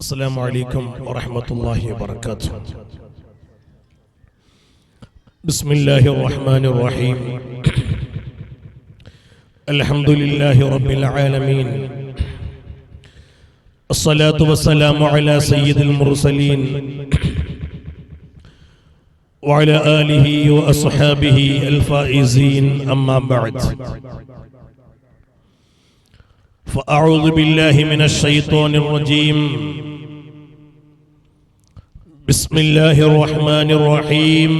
السلام عليكم ورحمة الله وبركاته. بسم الله الرحمن الرحيم. الحمد لله رب العالمين. الصلاة والسلام على سيد المرسلين. وعلى آله وأصحابه الفائزين. أما بعد. فأعوذ بالله من الشيطان الرجيم. بسم الله الرحمن الرحيم.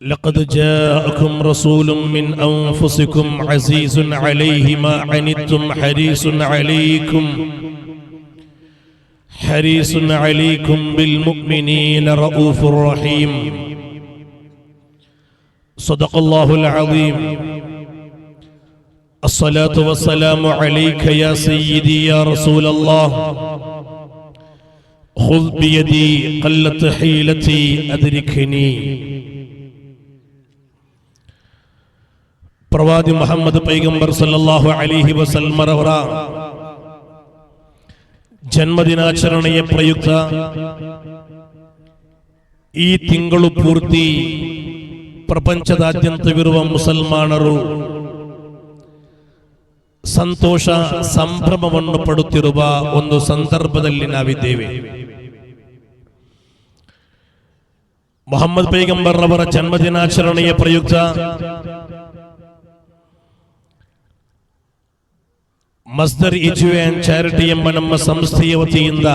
لقد جاءكم رسول من أنفسكم عزيز عليه ما عنتم حريص عليكم. حريص عليكم بالمؤمنين رؤوف رحيم. صدق الله العظيم. الصلاة والسلام عليك يا سيدي يا رسول الله. خذ بيدي قلت حيلتي أدركني ಪ್ರವಾದಿ ಮೊಹಮ್ಮದ್ ಪೈಗಂಬರ್ ಸಲ್ಲಲ್ಲಾಹು ಅಲಿಹಿ ವಸಲ್ಮರವರ ಜನ್ಮದಿನಾಚರಣೆಯ ಪ್ರಯುಕ್ತ ಈ ತಿಂಗಳು ಪೂರ್ತಿ ಪ್ರಪಂಚದಾದ್ಯಂತವಿರುವ ಮುಸಲ್ಮಾನರು ಸಂತೋಷ ಸಂಭ್ರಮವನ್ನು ಪಡುತ್ತಿರುವ ಒಂದು ಸಂದರ್ಭದಲ್ಲಿ ನಾವಿದ್ದೇವೆ ಮೊಹಮ್ಮದ್ ಪೈಗಂಬರ್ ಅವರ ಜನ್ಮದಿನಾಚರಣೆಯ ಪ್ರಯುಕ್ತ ಮಸ್ದರ್ ಇಜುವೆ ಅಂಡ್ ಚಾರಿಟಿ ಎಂಬ ನಮ್ಮ ಸಂಸ್ಥೆಯ ವತಿಯಿಂದ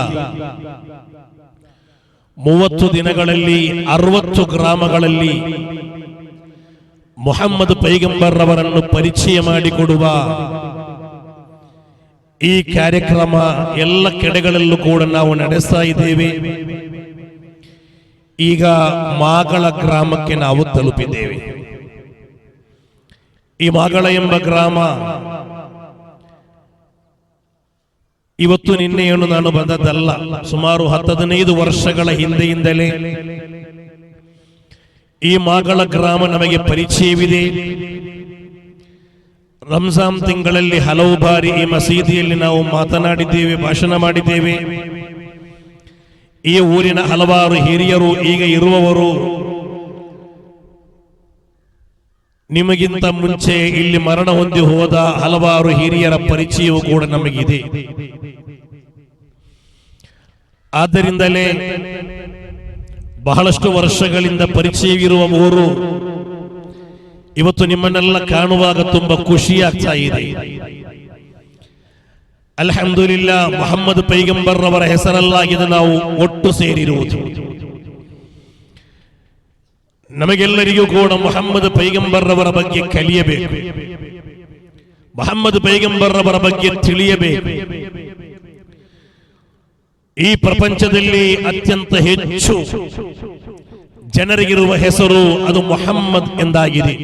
ಮೂವತ್ತು ದಿನಗಳಲ್ಲಿ ಅರವತ್ತು ಗ್ರಾಮಗಳಲ್ಲಿ ಮೊಹಮ್ಮದ್ ಪೈಗಂಬರ್ ಅವರನ್ನು ಪರಿಚಯ ಮಾಡಿಕೊಡುವ ಈ ಕಾರ್ಯಕ್ರಮ ಎಲ್ಲ ಕಡೆಗಳಲ್ಲೂ ಕೂಡ ನಾವು ನಡೆಸ್ತಾ ಇದ್ದೇವೆ. ಈಗ ಮಾಗಳ ಗ್ರಾಮಕ್ಕೆ ನಾವು ತಲುಪಿದ್ದೇವೆ. ಈ ಮಾಗಳ ಎಂಬ ಗ್ರಾಮ ಇವತ್ತು ನಿನ್ನೆಯನ್ನು ನಾನು ಬಂದದ್ದಲ್ಲ, ಸುಮಾರು ಹತ್ತದನೈದು ವರ್ಷಗಳ ಹಿಂದೆಯಿಂದಲೇ ಈ ಮಾಗಳ ಗ್ರಾಮ ನಮಗೆ ಪರಿಚಯವಿದೆ. ರಂಜಾನ್ ತಿಂಗಳಲ್ಲಿ ಹಲವು ಬಾರಿ ಈ ಮಸೀದಿಯಲ್ಲಿ ನಾವು ಮಾತನಾಡಿದ್ದೇವೆ, ಭಾಷಣ ಮಾಡಿದ್ದೇವೆ. ಈ ಊರಿನ ಹಲವಾರು ಹಿರಿಯರು ಈಗ ಇರುವವರು, ನಿಮಗಿಂತ ಮುಂಚೆ ಇಲ್ಲಿ ಮರಣ ಹೊಂದಿ ಹೋದ ಹಲವಾರು ಹಿರಿಯರ ಪರಿಚಯವೂ ಕೂಡ ನಮಗಿದೆ. ಆದ್ದರಿಂದಲೇ ಬಹಳಷ್ಟು ವರ್ಷಗಳಿಂದ ಪರಿಚಯವಿರುವ ಊರು ಇವತ್ತು ನಿಮ್ಮನ್ನೆಲ್ಲ ಕಾಣುವಾಗ ತುಂಬಾ ಖುಷಿಯಾಗ್ತಾ ಇದೆ. ಅಲ್ಹಮ್ದುಲಿಲ್ಲ ಮೊಹಮ್ಮದ್ ಪೈಗಂಬರ್ ಅವರ ಹೆಸರಲ್ಲಾಗಿದೆ ನಾವು ಒಟ್ಟು ಸೇರಿರುವುದು ನಮಗೆಲ್ಲರಿಗೂ ಕೂಡ ಮೊಹಮ್ಮದ್ ಪೈಗಂಬರ್ ಅವರ ಬಗ್ಗೆ ಕಲಿಯಬೇಕು ಮೊಹಮ್ಮದ್ ಪೈಗಂಬರ್ ಅವರ ಬಗ್ಗೆ ತಿಳಿಯಬೇಕು ಈ ಪ್ರಪಂಚದಲ್ಲಿ ಅತ್ಯಂತ ಹೆಚ್ಚು ಜನರಿಗಿರುವ ಹೆಸರು ಅದು ಮೊಹಮ್ಮದ್ ಎಂದಾಗಿದೆ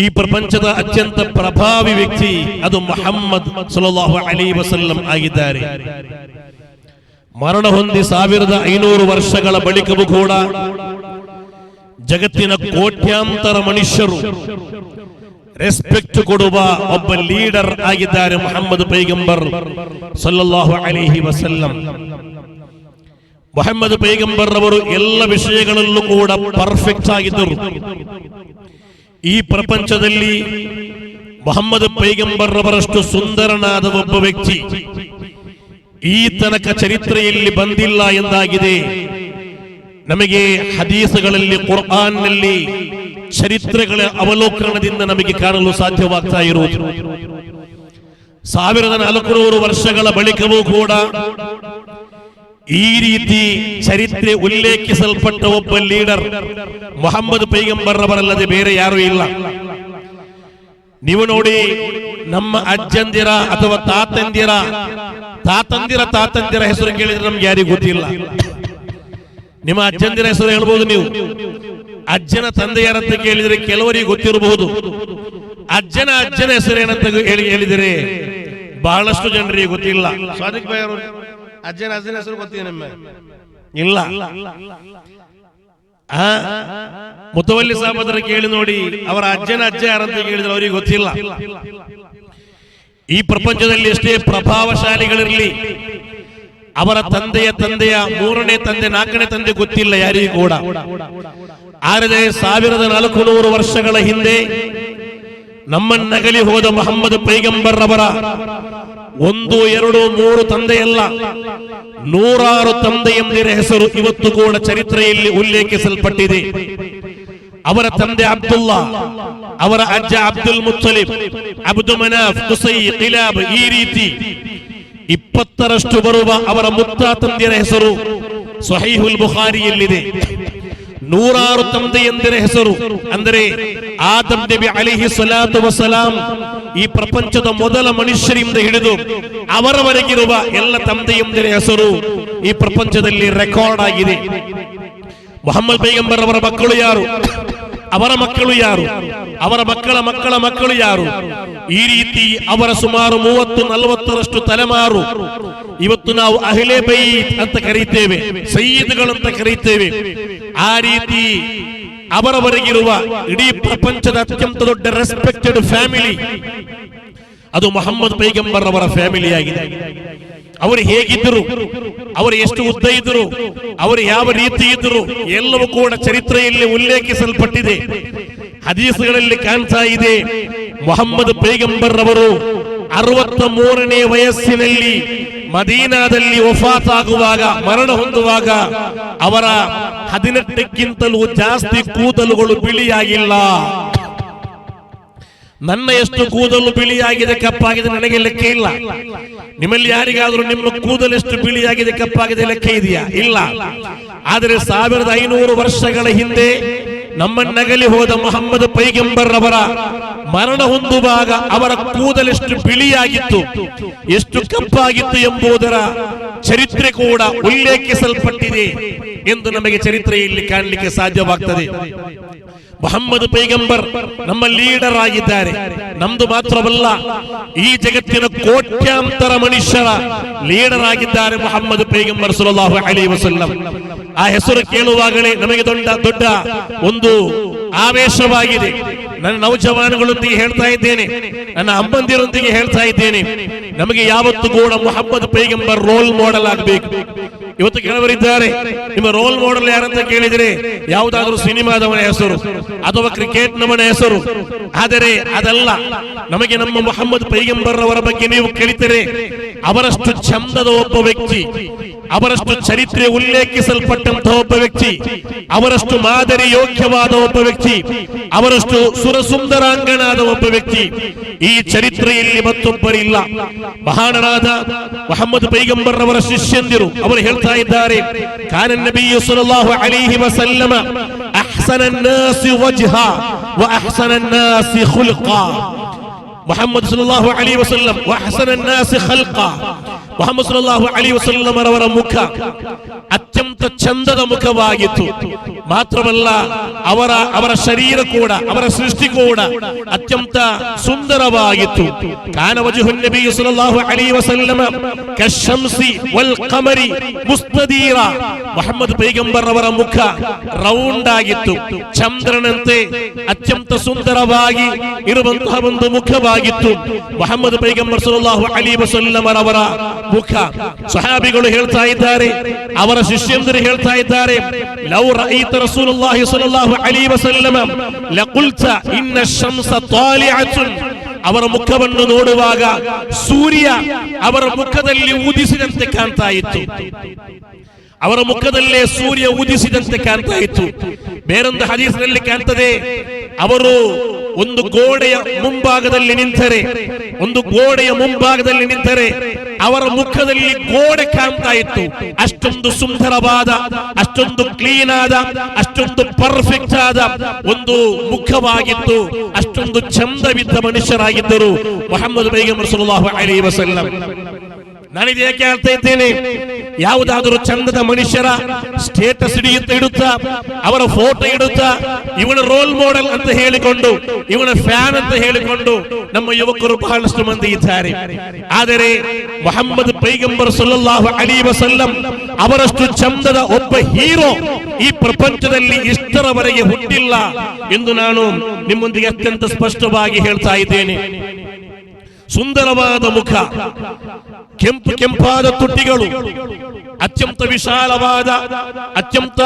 ಈ ಪ್ರಪಂಚದ ಅತ್ಯಂತ ಪ್ರಭಾವಿ ವ್ಯಕ್ತಿ ಅದು ಮೊಹಮ್ಮದ್ ಸುಲಲ್ಲಾಹು ಅಲಿ ವಸಲ್ಲಂ ಆಗಿದ್ದಾರೆ ಮರಣ ಹೊಂದಿ ಸಾವಿರದ ಐನೂರು ವರ್ಷಗಳ ಬಳಿಕವೂ ಕೂಡ ಜಗತ್ತಿನ ಕೋಟ್ಯಾಂತರ ಮನುಷ್ಯರು ರೆಸ್ಪೆಕ್ಟ್ ಕೊಡುವ ಒಬ್ಬ ಲೀಡರ್ ಆಗಿದ್ದಾರೆ ಮೊಹಮ್ಮದ್ ಪೈಗಂಬರ್ ಸಲ್ಲಲ್ಲಾಹು ಅಲಿಹಿ ವಸಲ್ಲಂ. ಮೊಹಮ್ಮದ್ ಪೈಗಂಬರ್ ಅವರು ಎಲ್ಲ ವಿಷಯಗಳಲ್ಲೂ ಕೂಡ ಪರ್ಫೆಕ್ಟ್ ಆಗಿದ್ದರು. ಈ ಪ್ರಪಂಚದಲ್ಲಿ ಮೊಹಮ್ಮದ್ ಪೈಗಂಬರ್ ರವರಷ್ಟು ಸುಂದರನಾದ ಒಬ್ಬ ವ್ಯಕ್ತಿ ಈ ತನಕ ಚರಿತ್ರೆಯಲ್ಲಿ ಬಂದಿಲ್ಲ ಎಂದಾಗಿದೆ. ನಮಗೆ ಹದೀಸಗಳಲ್ಲಿ ಕುರ್ಆನ್ನಲ್ಲಿ ಚರಿತ್ರೆಗಳ ಅವಲೋಕನದಿಂದ ನಮಗೆ ಕಾಣಲು ಸಾಧ್ಯವಾಗ್ತಾ ಇರುವುದು. ಸಾವಿರದ ನಾಲ್ಕುನೂರು ವರ್ಷಗಳ ಬಳಿಕವೂ ಕೂಡ ಈ ರೀತಿ ಚರಿತ್ರೆ ಉಲ್ಲೇಖಿಸಲ್ಪಟ್ಟ ಒಬ್ಬ ಲೀಡರ್ ಮೊಹಮ್ಮದ್ ಪೈಗಂಬರ್ ಅವರಲ್ಲದೆ ಬೇರೆ ಯಾರೂ ಇಲ್ಲ. ನೀವು ನೋಡಿ ನಮ್ಮ ಅಜ್ಜಂದಿರ ಅಥವಾ ತಾತಂದಿರ ತಾತಂದಿರ ತಾತಂದಿರ ಹೆಸರು ಕೇಳಿದ್ರೆ ನಮ್ಗೆ ಯಾರಿಗೂ ಗೊತ್ತಿಲ್ಲ. ನಿಮ್ಮ ಅಜ್ಜಂದಿರ ಹೆಸರು ಹೇಳ್ಬೋದು ನೀವು. ಅಜ್ಜನ ತಂದೆಯರಂತ ಕೇಳಿದರೆ ಕೆಲವರಿಗೆ ಗೊತ್ತಿರಬಹುದು. ಅಜ್ಜನ ಅಜ್ಜನ ಹೆಸರು ಏನಂತ ಹೇಳಿ ಹೇಳಿದರೆ ಬಹಳಷ್ಟು ಜನರಿಗೆ ಗೊತ್ತಿಲ್ಲ. ಅಜ್ಜನ ಅಜ್ಜನ ಹೆಸರು ಗೊತ್ತಿದೆ ನಿಮ್ಮ ಇಲ್ಲ ಆ ಮುತವಲ್ಲಿ ಸಾಬದ್ರ ಕೇಳಿ ನೋಡಿ ಅವರ ಅಜ್ಜನ ಅಜ್ಜ ಯಾರಂತ ಕೇಳಿದ್ರೆ ಅವರಿಗೆ ಗೊತ್ತಿಲ್ಲ ಈ ಪ್ರಪಂಚದಲ್ಲಿ ಎಷ್ಟೇ ಪ್ರಭಾವಶಾಲಿಗಳಿರಲಿ ಅವರ ತಂದೆಯ ತಂದೆಯ ಮೂರನೇ ತಂದೆ ನಾಲ್ಕನೇ ತಂದೆ ಗೊತ್ತಿಲ್ಲ ಯಾರಿಗೂ ಕೂಡ ಆದರೆ ಸಾವಿರದ ನಾಲ್ಕು ನೂರು ವರ್ಷಗಳ ಹಿಂದೆ ನಮ್ಮನ್ನಗಲಿ ಹೋದ ಮೊಹಮ್ಮದ್ ಪೈಗಂಬರ್ ಅವರ ಒಂದು, ಎರಡು, ಮೂರು ತಂದೆಯಲ್ಲ. ನೂರಾರು ತಂದೆಯಂದಿರ ಹೆಸರು ಇವತ್ತು ಕೂಡ ಚರಿತ್ರೆಯಲ್ಲಿ ಉಲ್ಲೇಖಿಸಲ್ಪಟ್ಟಿದೆ. ಅವರ ತಂದೆ ಅಬ್ದುಲ್ಲಾ, ಅವರ ಅಜ್ಜ ಅಬ್ದುಲ್ ಮುತ್ತಲಿಬ್, ಅಬ್ದು ಮನಾಫ್, ಕುಸೈ, ಕಿಲಾಬ್ ಈ ರೀತಿ ಇಪ್ಪತ್ತರಷ್ಟು ಬರುವ ಅವರ ಮುತ್ತ ತಂದೆಯರ ಹೆಸರು ಸೊಹೈಹುಲ್ ಬುಖಾರಿಯಲ್ಲಿದೆ. ನೂರಾರು ತಂದೆಯಂದಿರ ಹೆಸರು ಅಂದರೆ ಆದಂ ನಬಿ ಅಲಿಹಿ ಸಲಾತು ವಸಲಾಂ ಈ ಪ್ರಪಂಚದ ಮೊದಲ ಮನುಷ್ಯರಿಂದ ಹಿಡಿದು ಅವರವರೆಗಿರುವ ಎಲ್ಲ ತಂದೆಯಂದಿರ ಹೆಸರು ಈ ಪ್ರಪಂಚದಲ್ಲಿ ರೆಕಾರ್ಡ್ ಆಗಿದೆ. ಮೊಹಮ್ಮದ್ ಪೈಗಂಬರ್ ಅವರ ಮಕ್ಕಳು ಯಾರು? ಅವರ ಮಕ್ಕಳು ಯಾರು? ಅವರ ಮಕ್ಕಳ ಮಕ್ಕಳ ಮಕ್ಕಳು ಯಾರು? ಈ ರೀತಿ ಅವರ ಸುಮಾರು ಮೂವತ್ತು, ನಲವತ್ತರಷ್ಟು ತಲೆಮಾರು ಇವತ್ತು ನಾವು ಅಹಿಲೆ ಬೈ ಅಂತ ಕರೀತೇವೆ ಸೈಯದ್ಗಳು ಅಂತ ಕರೀತೇವೆ. ಆ ರೀತಿ ಅವರವರೆಗಿರುವ ಇಡೀ ಪ್ರಪಂಚದ ಅತ್ಯಂತ ದೊಡ್ಡ ರೆಸ್ಪೆಕ್ಟೆಡ್ ಫ್ಯಾಮಿಲಿ ಅದು ಮೊಹಮ್ಮದ್ ಪೈಗಂಬರ್ ಅವರ ಫ್ಯಾಮಿಲಿ ಆಗಿದೆ. ಅವರು ಹೇಗಿದ್ದರು? ಅವರು ಎಷ್ಟು ಉದ್ದ ಇದ್ದರು? ಅವರು ಯಾವ ರೀತಿ ಇದ್ದರು? ಎಲ್ಲವೂ ಕೂಡ ಚರಿತ್ರೆಯಲ್ಲಿ ಉಲ್ಲೇಖಿಸಲ್ಪಟ್ಟಿದೆ. ಹದೀಸುಗಳಲ್ಲಿ ಕಾಣ್ತಾ ಇದೆ, ಮೊಹಮ್ಮದ್ ಪೈಗಂಬರ್ ಅವರು ಅರವತ್ತ ಮೂರನೇ ವಯಸ್ಸಿನಲ್ಲಿ ಮದೀನಾದಲ್ಲಿ ವಫಾತ್ ಆಗುವಾಗ ಮರಣ ಹೊಂದುವಾಗ ಅವರ ಹದಿನೆಂಟಕ್ಕಿಂತಲೂ ಜಾಸ್ತಿ ಕೂದಲುಗಳು ಬಿಳಿಯಾಗಿಲ್ಲ. ನನ್ನ ಎಷ್ಟು ಕೂದಲು ಬಿಳಿಯಾಗಿದೆ, ಕಪ್ಪಾಗಿದೆ ನನಗೆ ಲೆಕ್ಕ ಇಲ್ಲ. ನಿಮ್ಮಲ್ಲಿ ಯಾರಿಗಾದರೂ ನಿಮ್ಮ ಕೂದಲು ಎಷ್ಟು ಬಿಳಿಯಾಗಿದೆ, ಕಪ್ಪಾಗಿದೆ ಲೆಕ್ಕ ಇದೆಯಾ? ಇಲ್ಲ. ಆದರೆ ಸಾವಿರದ ಐನೂರು ವರ್ಷಗಳ ಹಿಂದೆ ನಮ್ಮನ್ನಗಲಿ ಹೋದ ಮೊಹಮ್ಮದ್ ಪೈಗಂಬರ್ ಅವರ ಮರಣ ಹೊಂದುವಾಗ ಅವರ ಕೂದಲೆಷ್ಟು ಬಿಳಿಯಾಗಿತ್ತು. ಎಷ್ಟು ಕಪ್ಪಾಗಿತ್ತು ಎಂಬುದರ ಚರಿತ್ರೆ ಕೂಡ ಉಲ್ಲೇಖಿಸಲ್ಪಟ್ಟಿದೆ ಎಂದು ನಮಗೆ ಚರಿತ್ರೆಯಲ್ಲಿ ಕಾಣಲಿಕ್ಕೆ ಸಾಧ್ಯವಾಗ್ತದೆ. ಮೊಹಮ್ಮದ್ ಪೈಗಂಬರ್ ನಮ್ಮ ಲೀಡರ್ ಆಗಿದ್ದಾರೆ. ನಮ್ದು ಮಾತ್ರವಲ್ಲ, ಈ ಜಗತ್ತಿನ ಕೋಟ್ಯಾಂತರ ಮನುಷ್ಯರ ಲೀಡರ್ ಆಗಿದ್ದಾರೆ ಮೊಹಮ್ಮದ್ ಪೈಗಂಬರ್ ಸುಲಲ್ಲಾಹು ಅಲಿ ವಸಲ್ಲಂ. ಆ ಹೆಸರು ಕೇಳುವಾಗಲೇ ನಮಗೆ ದೊಡ್ಡ ದೊಡ್ಡ ಒಂದು ಆವೇಶವಾಗಿದೆ. ನನ್ನ ನೌಜವಾನುಗಳೊಂದಿಗೆ ಹೇಳ್ತಾ ಇದ್ದೇನೆ, ನನ್ನ ಅಮ್ಮಂದಿರೊಂದಿಗೆ ಹೇಳ್ತಾ ಇದ್ದೇನೆ, ನಮಗೆ ಯಾವತ್ತು ಕೂಡ ಮೊಹಮ್ಮದ್ ಪೈಗಂಬರ್ ರೋಲ್ ಮಾಡೆಲ್ ಆಗಬೇಕು. ಇವತ್ತು ಕೆಲವರಿದ್ದಾರೆ. ನಿಮ್ಮ ರೋಲ್ ಮಾಡೆಲ್ ಯಾರಂತ ಕೇಳಿದರೆ ಯಾವುದಾದ್ರೂ ಸಿನಿಮಾದವನ ಹೆಸರು ಅಥವಾ ಕ್ರಿಕೆಟ್ ನಮನ ಹೆಸರು. ಆದರೆ ಅದಲ್ಲ. ನಮಗೆ ನಮ್ಮ ಮೊಹಮ್ಮದ್ ಪೈಗಂಬರ್ ಅವರ ಬಗ್ಗೆ ನೀವು ಕೇಳಿದರೆ ಅವರಷ್ಟು ಚಂದದ ಒಬ್ಬ ವ್ಯಕ್ತಿ ಅವರಷ್ಟು ಚರಿತ್ರೆ ಉಲ್ಲೇಖಿಸಲ್ಪಟ್ಟಂತಹ ಒಬ್ಬ ವ್ಯಕ್ತಿ ಅವರಷ್ಟು ಮಾದರಿ ಯೋಗ್ಯವಾದ ಒಬ್ಬ ವ್ಯಕ್ತಿ ಅವರಷ್ಟು ಸುರಸುಂದರಾಂಗನಾದ ಒಬ್ಬ ವ್ಯಕ್ತಿ ಈ ಚರಿತ್ರೆಯಲ್ಲಿ ಮತ್ತೊಬ್ಬರಿಲ್ಲ ಮಹಾನರಾದ ಮೊಹಮ್ಮದ್ ಪೈಗಂಬರ್ ಅವರ ಶಿಷ್ಯಂದಿರು ಅವರು ಹೇಳ್ತಾ ಇದ್ದಾರೆ ಕಾನ ನಬಿಯು ಸಲ್ಲಲ್ಲಾಹು ಅಲೈಹಿ ವಸಲ್ಲಮ ಅಹ್ಸನ الناس وجها واحسن الناس خلقا محمد صلى الله عليه وسلم واحسن الناس خلقا ಮೊಹಮ್ಮದ್ ಸಲ್ಲಾಹು ಅಲಿ ವಸಲ್ಲಂ ಅವರ ಮುಖ ಅತ್ಯಂತ ಚಂದದ ಮುಖವಾಗಿತ್ತು ಮಾತ್ರವಲ್ಲ ಅವರ ಅವರ ಶರೀರ ಕೂಡ ಅವರ ಸೃಷ್ಟಿ ಕೂಡ ಅತ್ಯಂತ ಸುಂದರವಾಗಿತ್ತು ಕಾನ ವಜುಹು ನಬಿ ಸಲ್ಲಲ್ಲಾಹು ಅಲೈಹಿ ವಸಲ್ಲಮ ಕಶಂಸಿ ವಲ್ ಕಮರಿ ಮುಸ್ತದೀರ ಮೊಹಮ್ಮದ್ ಪೈಗಂಬರ್ ಅವರ ಮುಖ ರೌಂಡ್ ಆಗಿತ್ತು ಚಂದ್ರನಂತೆ ಅತ್ಯಂತ ಸುಂದರವಾಗಿ ಇರುವಂತಹ ಒಂದು ಮುಖವಾಗಿತ್ತು ಮೊಹಮ್ಮದ್ ಪೈಗಂಬರ್ ಸಲ್ಲಲ್ಲಾಹು ಅಲೈಹಿ ವಸಲ್ಲಂ ಅವರ ಮುಖ ಸಹಾಬಿಗಳು ಹೇಳ್ತಾ ಇದ್ದಾರೆ ಅವರ ಶಿಷ್ಯಂದರು ಹೇಳ್ತಾ ಇದ್ದಾರೆ ಲೌ ರೈತ ರಸೂಲುಲ್ಲಾಹಿ ಸ್ವಲ್ಲಲ್ಲಾಹು ಅಲೈಹಿ ವಸಲ್ಲಮ ಲಕುಲ್ತ ಇನ್ನ ಶಂಸ ತಾಲಿಅತುನ್ ಅವರ ಮುಖವನ್ನು ನೋಡುವಾಗ ಸೂರ್ಯ ಅವರ ಮುಖದಲ್ಲಿ ಉದಿಸಿದಂತೆ ಕಾಣ್ತಾ ಇತ್ತು ಅವರ ಮುಖದಲ್ಲೇ ಸೂರ್ಯ ಉದಿಸಿದಂತೆ ಕಾಣ್ತಾ ಇತ್ತು ಬೇರೊಂದು ಹದೀಸಿನಲ್ಲಿ ಕಾಣ್ತದೆ ಅವರು ಒಂದು ಗೋಡೆಯ ಮುಂಭಾಗದಲ್ಲಿ ನಿಂತರೆ, ಒಂದು ಗೋಡೆಯ ಮುಂಭಾಗದಲ್ಲಿ ನಿಂತರೆ, ಅವರ ಮುಖದಲ್ಲಿ ಗೋಡೆ ಕಾಣ್ತಾ ಇತ್ತು. ಅಷ್ಟೊಂದು ಸುಂದರವಾದ, ಅಷ್ಟೊಂದು ಕ್ಲೀನ್ ಆದ, ಅಷ್ಟೊಂದು ಪರ್ಫೆಕ್ಟ್ ಆದ ಒಂದು ಮುಖವಾಗಿತ್ತು. ಅಷ್ಟೊಂದು ಚಂದವಿದ್ದ ಮನುಷ್ಯರಾಗಿದ್ದರು ಮೊಹಮ್ಮದ್ ಬೈಗಮರ್ ಸಲ್ಲಾಹು ಅಲೈಹಿ ವಸಲ್ಲಂ. ನಾನಿದು ಯಾಕೆ ಹೇಳ್ತಾ ಇದ್ದೇನೆ? ಯಾವುದಾದರೂ ಚಂದದ ಮನುಷ್ಯರ ಸ್ಟೇಟಸ್ ಹಿಡಿಯುತ್ತ ಇಡುತ್ತಾ ಅವರ ಫೋಟೋ ಇಡುತ್ತಾ ಇವನ ರೋಲ್ ಮಾಡೆಲ್ ಅಂತ ಹೇಳಿಕೊಂಡು ಇವನ ಫ್ಯಾನ್ ಅಂತ ಹೇಳಿಕೊಂಡು ನಮ್ಮ ಯುವಕರು ಬಹಳಷ್ಟು ಮಂದಿ ಇದ್ದಾರೆ. ಆದರೆ ಮೊಹಮ್ಮದ್ ಪೈಗಂಬರ್ ಸಲ್ಲಲ್ಲಾಹು ಅಲಿ ವಸಲ್ಲಂ ಅವರಷ್ಟು ಚಂದದ ಒಬ್ಬ ಹೀರೋ ಈ ಪ್ರಪಂಚದಲ್ಲಿ ಇಷ್ಟರವರೆಗೆ ಹುಟ್ಟಿಲ್ಲ ಎಂದು ನಾನು ನಿಮ್ಮೊಂದಿಗೆ ಅತ್ಯಂತ ಸ್ಪಷ್ಟವಾಗಿ ಹೇಳ್ತಾ ಇದ್ದೇನೆ. ಸುಂದರವಾದ ಮುಖ. ಕೆಂಪು ಕೆಂಪಾದ ತುಟಿಗಳು ಅತ್ಯಂತ ವಿಶಾಲವಾದ, ಅತ್ಯಂತ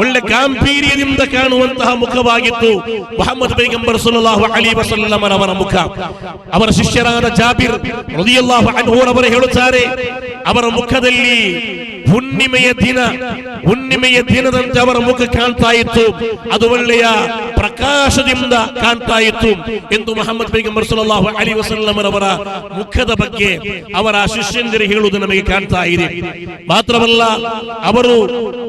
ಒಳ್ಳೆ ಗಾಂಭೀರ್ಯದಿಂದ ಕಾಣುವಂತಹ ಮುಖವಾಗಿತ್ತು ಮೊಹಮ್ಮದ್ ಪೈಗಂಬರ್ ಸಲ್ಲಲ್ಲಾಹು ಅಲಿ ವಸಲ್ಲಮರವರ ಮುಖ. ಅವರ ಶಿಷ್ಯರಾದ ಜಾಬಿರ್ ರದಿಯಲ್ಲಾಹು ಅನ್ಹೋರವರು ಹೇಳುತ್ತಾರೆ, ಅವರ ಮುಖದಲ್ಲಿ ಹುಣ್ಣಿಮೆಯ ದಿನ, ಹುಣ್ಣಿಮೆಯ ದಿನದಂತೆ ಅವರ ಮುಖ ಕಾಣ್ತಾ ಇತ್ತು. ಅದು ಒಳ್ಳೆಯ ಪ್ರಕಾಶದಿಂದ ಕಾಣ್ತಾ ಇತ್ತು ಎಂದು ಮೊಹಮ್ಮದ್ ಪೈಗಂಬರ್ ಸಲ್ಲಲ್ಲಾಹು ಅಲಿ ವಸಲ್ಲಮರವರ ಮುಖದ ಬಗ್ಗೆ ಅವರ ಶಿಷ್ಯಂದಿರು ಹೇಳುವುದು ನಮಗೆ ಕಾಣ್ತಾ ಇದೆ. ಮಾತ್ರವಲ್ಲ, ಅವರು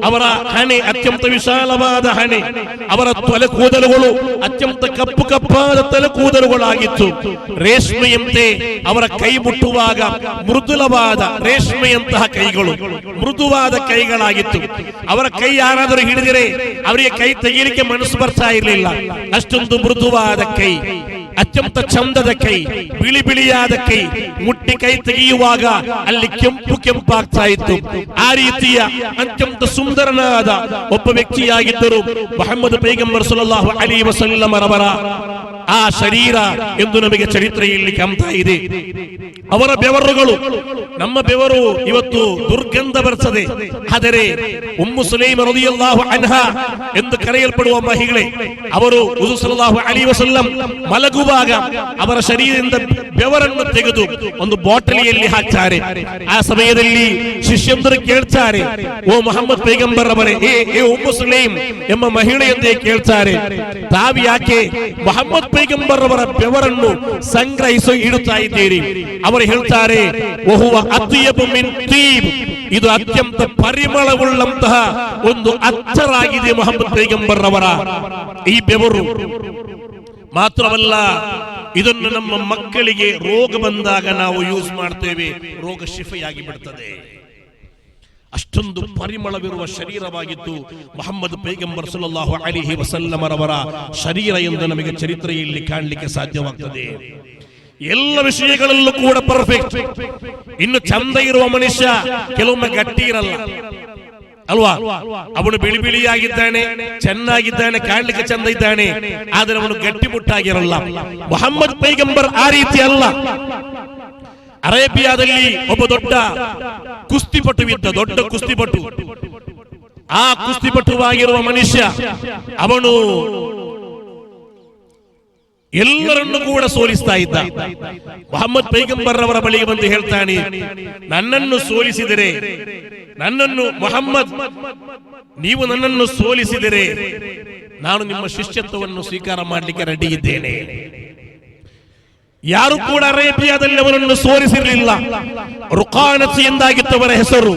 ಅವರ ಹಣೆ, ಅತ್ಯಂತ ವಿಶಾಲವಾದ ಹಣೆ, ಅವರ ತಲೆ ಕೂದಲುಗಳು ಅತ್ಯಂತ ಕಪ್ಪು ಕಪ್ಪಾದ ತಲೆ ಕೂದಲುಗಳಾಗಿತ್ತು ರೇಷ್ಮೆಯಂತೆ ಅವರ ಕೈ ಮುಟ್ಟುವಾಗ ಮೃದುಲವಾದ ರೇಷ್ಮೆಯಂತಹ ಕೈಗಳು, ಮೃದುವಾದ ಕೈಗಳಾಗಿತ್ತು. ಅವರ ಕೈ ಯಾರಾದರೂ ಹಿಡಿದರೆ ಅವರಿಗೆ ಕೈ ತೆಗೆಯಲಿಕ್ಕೆ ಮನಸ್ಸು ಬರ್ತಾ ಇರಲಿಲ್ಲ. ಅಷ್ಟೊಂದು ಮೃದುವಾದ ಕೈ ಅತ್ಯಂತ ಚಂದದ ಕೈ ಬಿಳಿ ಬಿಳಿಯಾದ ಕೈ ಮುಟ್ಟಿ ಕೈ ತೆಗೆಯುವಾಗ ಅಲ್ಲಿ ಕೆಂಪು ಕೆಂಪಾಗ್ತಾ ಇತ್ತು ಆ ರೀತಿಯ ಅತ್ಯಂತ ಸುಂದರನಾದ ಒಬ್ಬ ವ್ಯಕ್ತಿಯಾಗಿದ್ದರು ಮೊಹಮ್ಮದ್ ಪೈಗಂಬರ್ ಸುಲ್ಲಾಹು ಅಲಿ ವಸಲ್ಲಮರವರ ಆ ಶರೀರ ಎಂದು ನಮಗೆ ಚರಿತ್ರೆಯಲ್ಲಿ ಕಾಣ್ತಾ ಇದೆ. ಅವರ ಬೆವರುಗಳು, ನಮ್ಮ ಬೆವರು ಇವತ್ತು ದುರ್ಗಂಧ ಬರ್ತದೆ ಆದರೆ ಉಮ್ಮು ಸುಲೈಮ ರದಿಯಲ್ಲಾಹು ಅನ್ಹಾ ಎಂದು ಕರೆಯಲ್ಪಡುವ ಮಹಿಳೆ, ಅವರು ಉದುಸಲಾಹು ಅಲಿ ವಸಲ್ಲಂ ಮಲಗುವಾಗ ಅವರ ಶರೀರದಿಂದ ಬೆವರನ್ನು ತೆಗೆದು ಒಂದು ಬಾಟಲಿಯಲ್ಲಿ ಹಾಕ್ತಾರೆ. ಆ ಸಮಯದಲ್ಲಿ ಶಿಷ್ಯಂದರು ಕೇಳ್ತಾರೆ, ಓ ಮೊಹಮ್ಮದ್ ಪೈಗಂಬರ್ ಅವರೇ ಏ ಉಮ್ಮು ಸುಲೈಮ್ ಎಂಬ ಮಹಿಳೆಯಂತೆ ಕೇಳ್ತಾರೆ. ತಾವು ಯಾಕೆ ಮೊಹಮ್ಮದ್ ಪೈಗಂಬರ್ ಅವರ ಬೆವರನ್ನು ಸಂಗ್ರಹಿಸಿ ಇಡುತ್ತಾ ಇದ್ದೀರಿ. ಅವರು ಹೇಳ್ತಾರೆ, ಒಹುವ ಮಿನ್ ತೀಬ್. ಇದು ಅತ್ಯಂತ ಪರಿಮಳವುಳ್ಳಂತಹ ಒಂದು ಅಚ್ಚರಾಗಿದೆ ಮೊಹಮ್ಮದ್ ಪೈಗಂಬರ್ರವರ ಈ ಬೆವರು ಮಾತ್ರವಲ್ಲ, ಇದನ್ನು ನಮ್ಮ ಮಕ್ಕಳಿಗೆ ರೋಗ ಬಂದಾಗ ನಾವು ಯೂಸ್ ಮಾಡ್ತೇವೆ. ರೋಗ ಶಿಫೆಯಾಗಿ ಬಿಡ್ತದೆ. ಅಷ್ಟೊಂದು ಪರಿಮಳವಿರುವ ಶರೀರವಾಗಿತ್ತು ಮೊಹಮ್ಮದ್ ಪೈಗಂಬರ್ ಸಲ್ಲಲ್ಲಾಹು ಅಲಿಹಿ ವಸಲ್ಲಮರವರ ಶರೀರ ಎಂದು ನಮಗೆ ಚರಿತ್ರೆಯಲ್ಲಿ ಕಾಣಲಿಕ್ಕೆ ಸಾಧ್ಯವಾಗ್ತದೆ. ಎಲ್ಲ ವಿಷಯಗಳಲ್ಲೂ ಕೂಡ ಪರ್ಫೆಕ್ಟ್ ಇನ್ನು ಚಂದ ಇರುವ ಮನುಷ್ಯ ಕೆಲವೊಮ್ಮೆ ಗಟ್ಟಿ ಇರಲ್ಲ. ಅಲ್ವಾ? ಅವನು ಬಿಳಿ ಬಿಳಿಯಾಗಿದ್ದಾನೆ, ಚೆನ್ನಾಗಿದ್ದಾನೆ, ಕಾಣ್ಲಿಕ್ಕೆ ಚಂದ ಇದ್ದಾನೆ, ಆದರೆ ಅವನು ಗಟ್ಟಿಮುಟ್ಟಾಗಿರಲ್ಲ. ಮೊಹಮ್ಮದ್ ಪೈಗಂಬರ್ ಆ ರೀತಿ ಅಲ್ಲ. ಅರೇಬಿಯಾದಲ್ಲಿ ಒಬ್ಬ ದೊಡ್ಡ ಕುಸ್ತಿಪಟುವಿದ್ದ ದೊಡ್ಡ ಕುಸ್ತಿಪಟು. ಆ ಕುಸ್ತಿಪಟುವಾಗಿರುವ ಮನುಷ್ಯ, ಅವನು ಎಲ್ಲರನ್ನು ಕೂಡ ಸೋಲಿಸ್ತಾ ಇದ್ದ. ಮೊಹಮ್ಮದ್ ಪೈಗಂಬರ್ ಅವರ ಬಳಿಗೆ ಬಂದು ಹೇಳ್ತಾನೆ, ನನ್ನನ್ನು ಸೋಲಿಸಿದರೆ, ನನ್ನನ್ನು ಮೊಹಮ್ಮದ್, ನೀವು ನನ್ನನ್ನು ಸೋಲಿಸಿದರೆ, ನಾನು ನಿಮ್ಮ ಶಿಷ್ಯತ್ವವನ್ನು ಸ್ವೀಕಾರ ಮಾಡಲಿಕ್ಕೆ ರೆಡಿ ಇದ್ದೇನೆ ಯಾರು ಕೂಡ ಅರೇಬಿಯಾದಲ್ಲಿ ಅವರನ್ನು ಸೋರಿಸಿರಲಿಲ್ಲ. ರುಕಾನಸಿ ಎಂದಾಗಿತ್ತವರ ಹೆಸರು.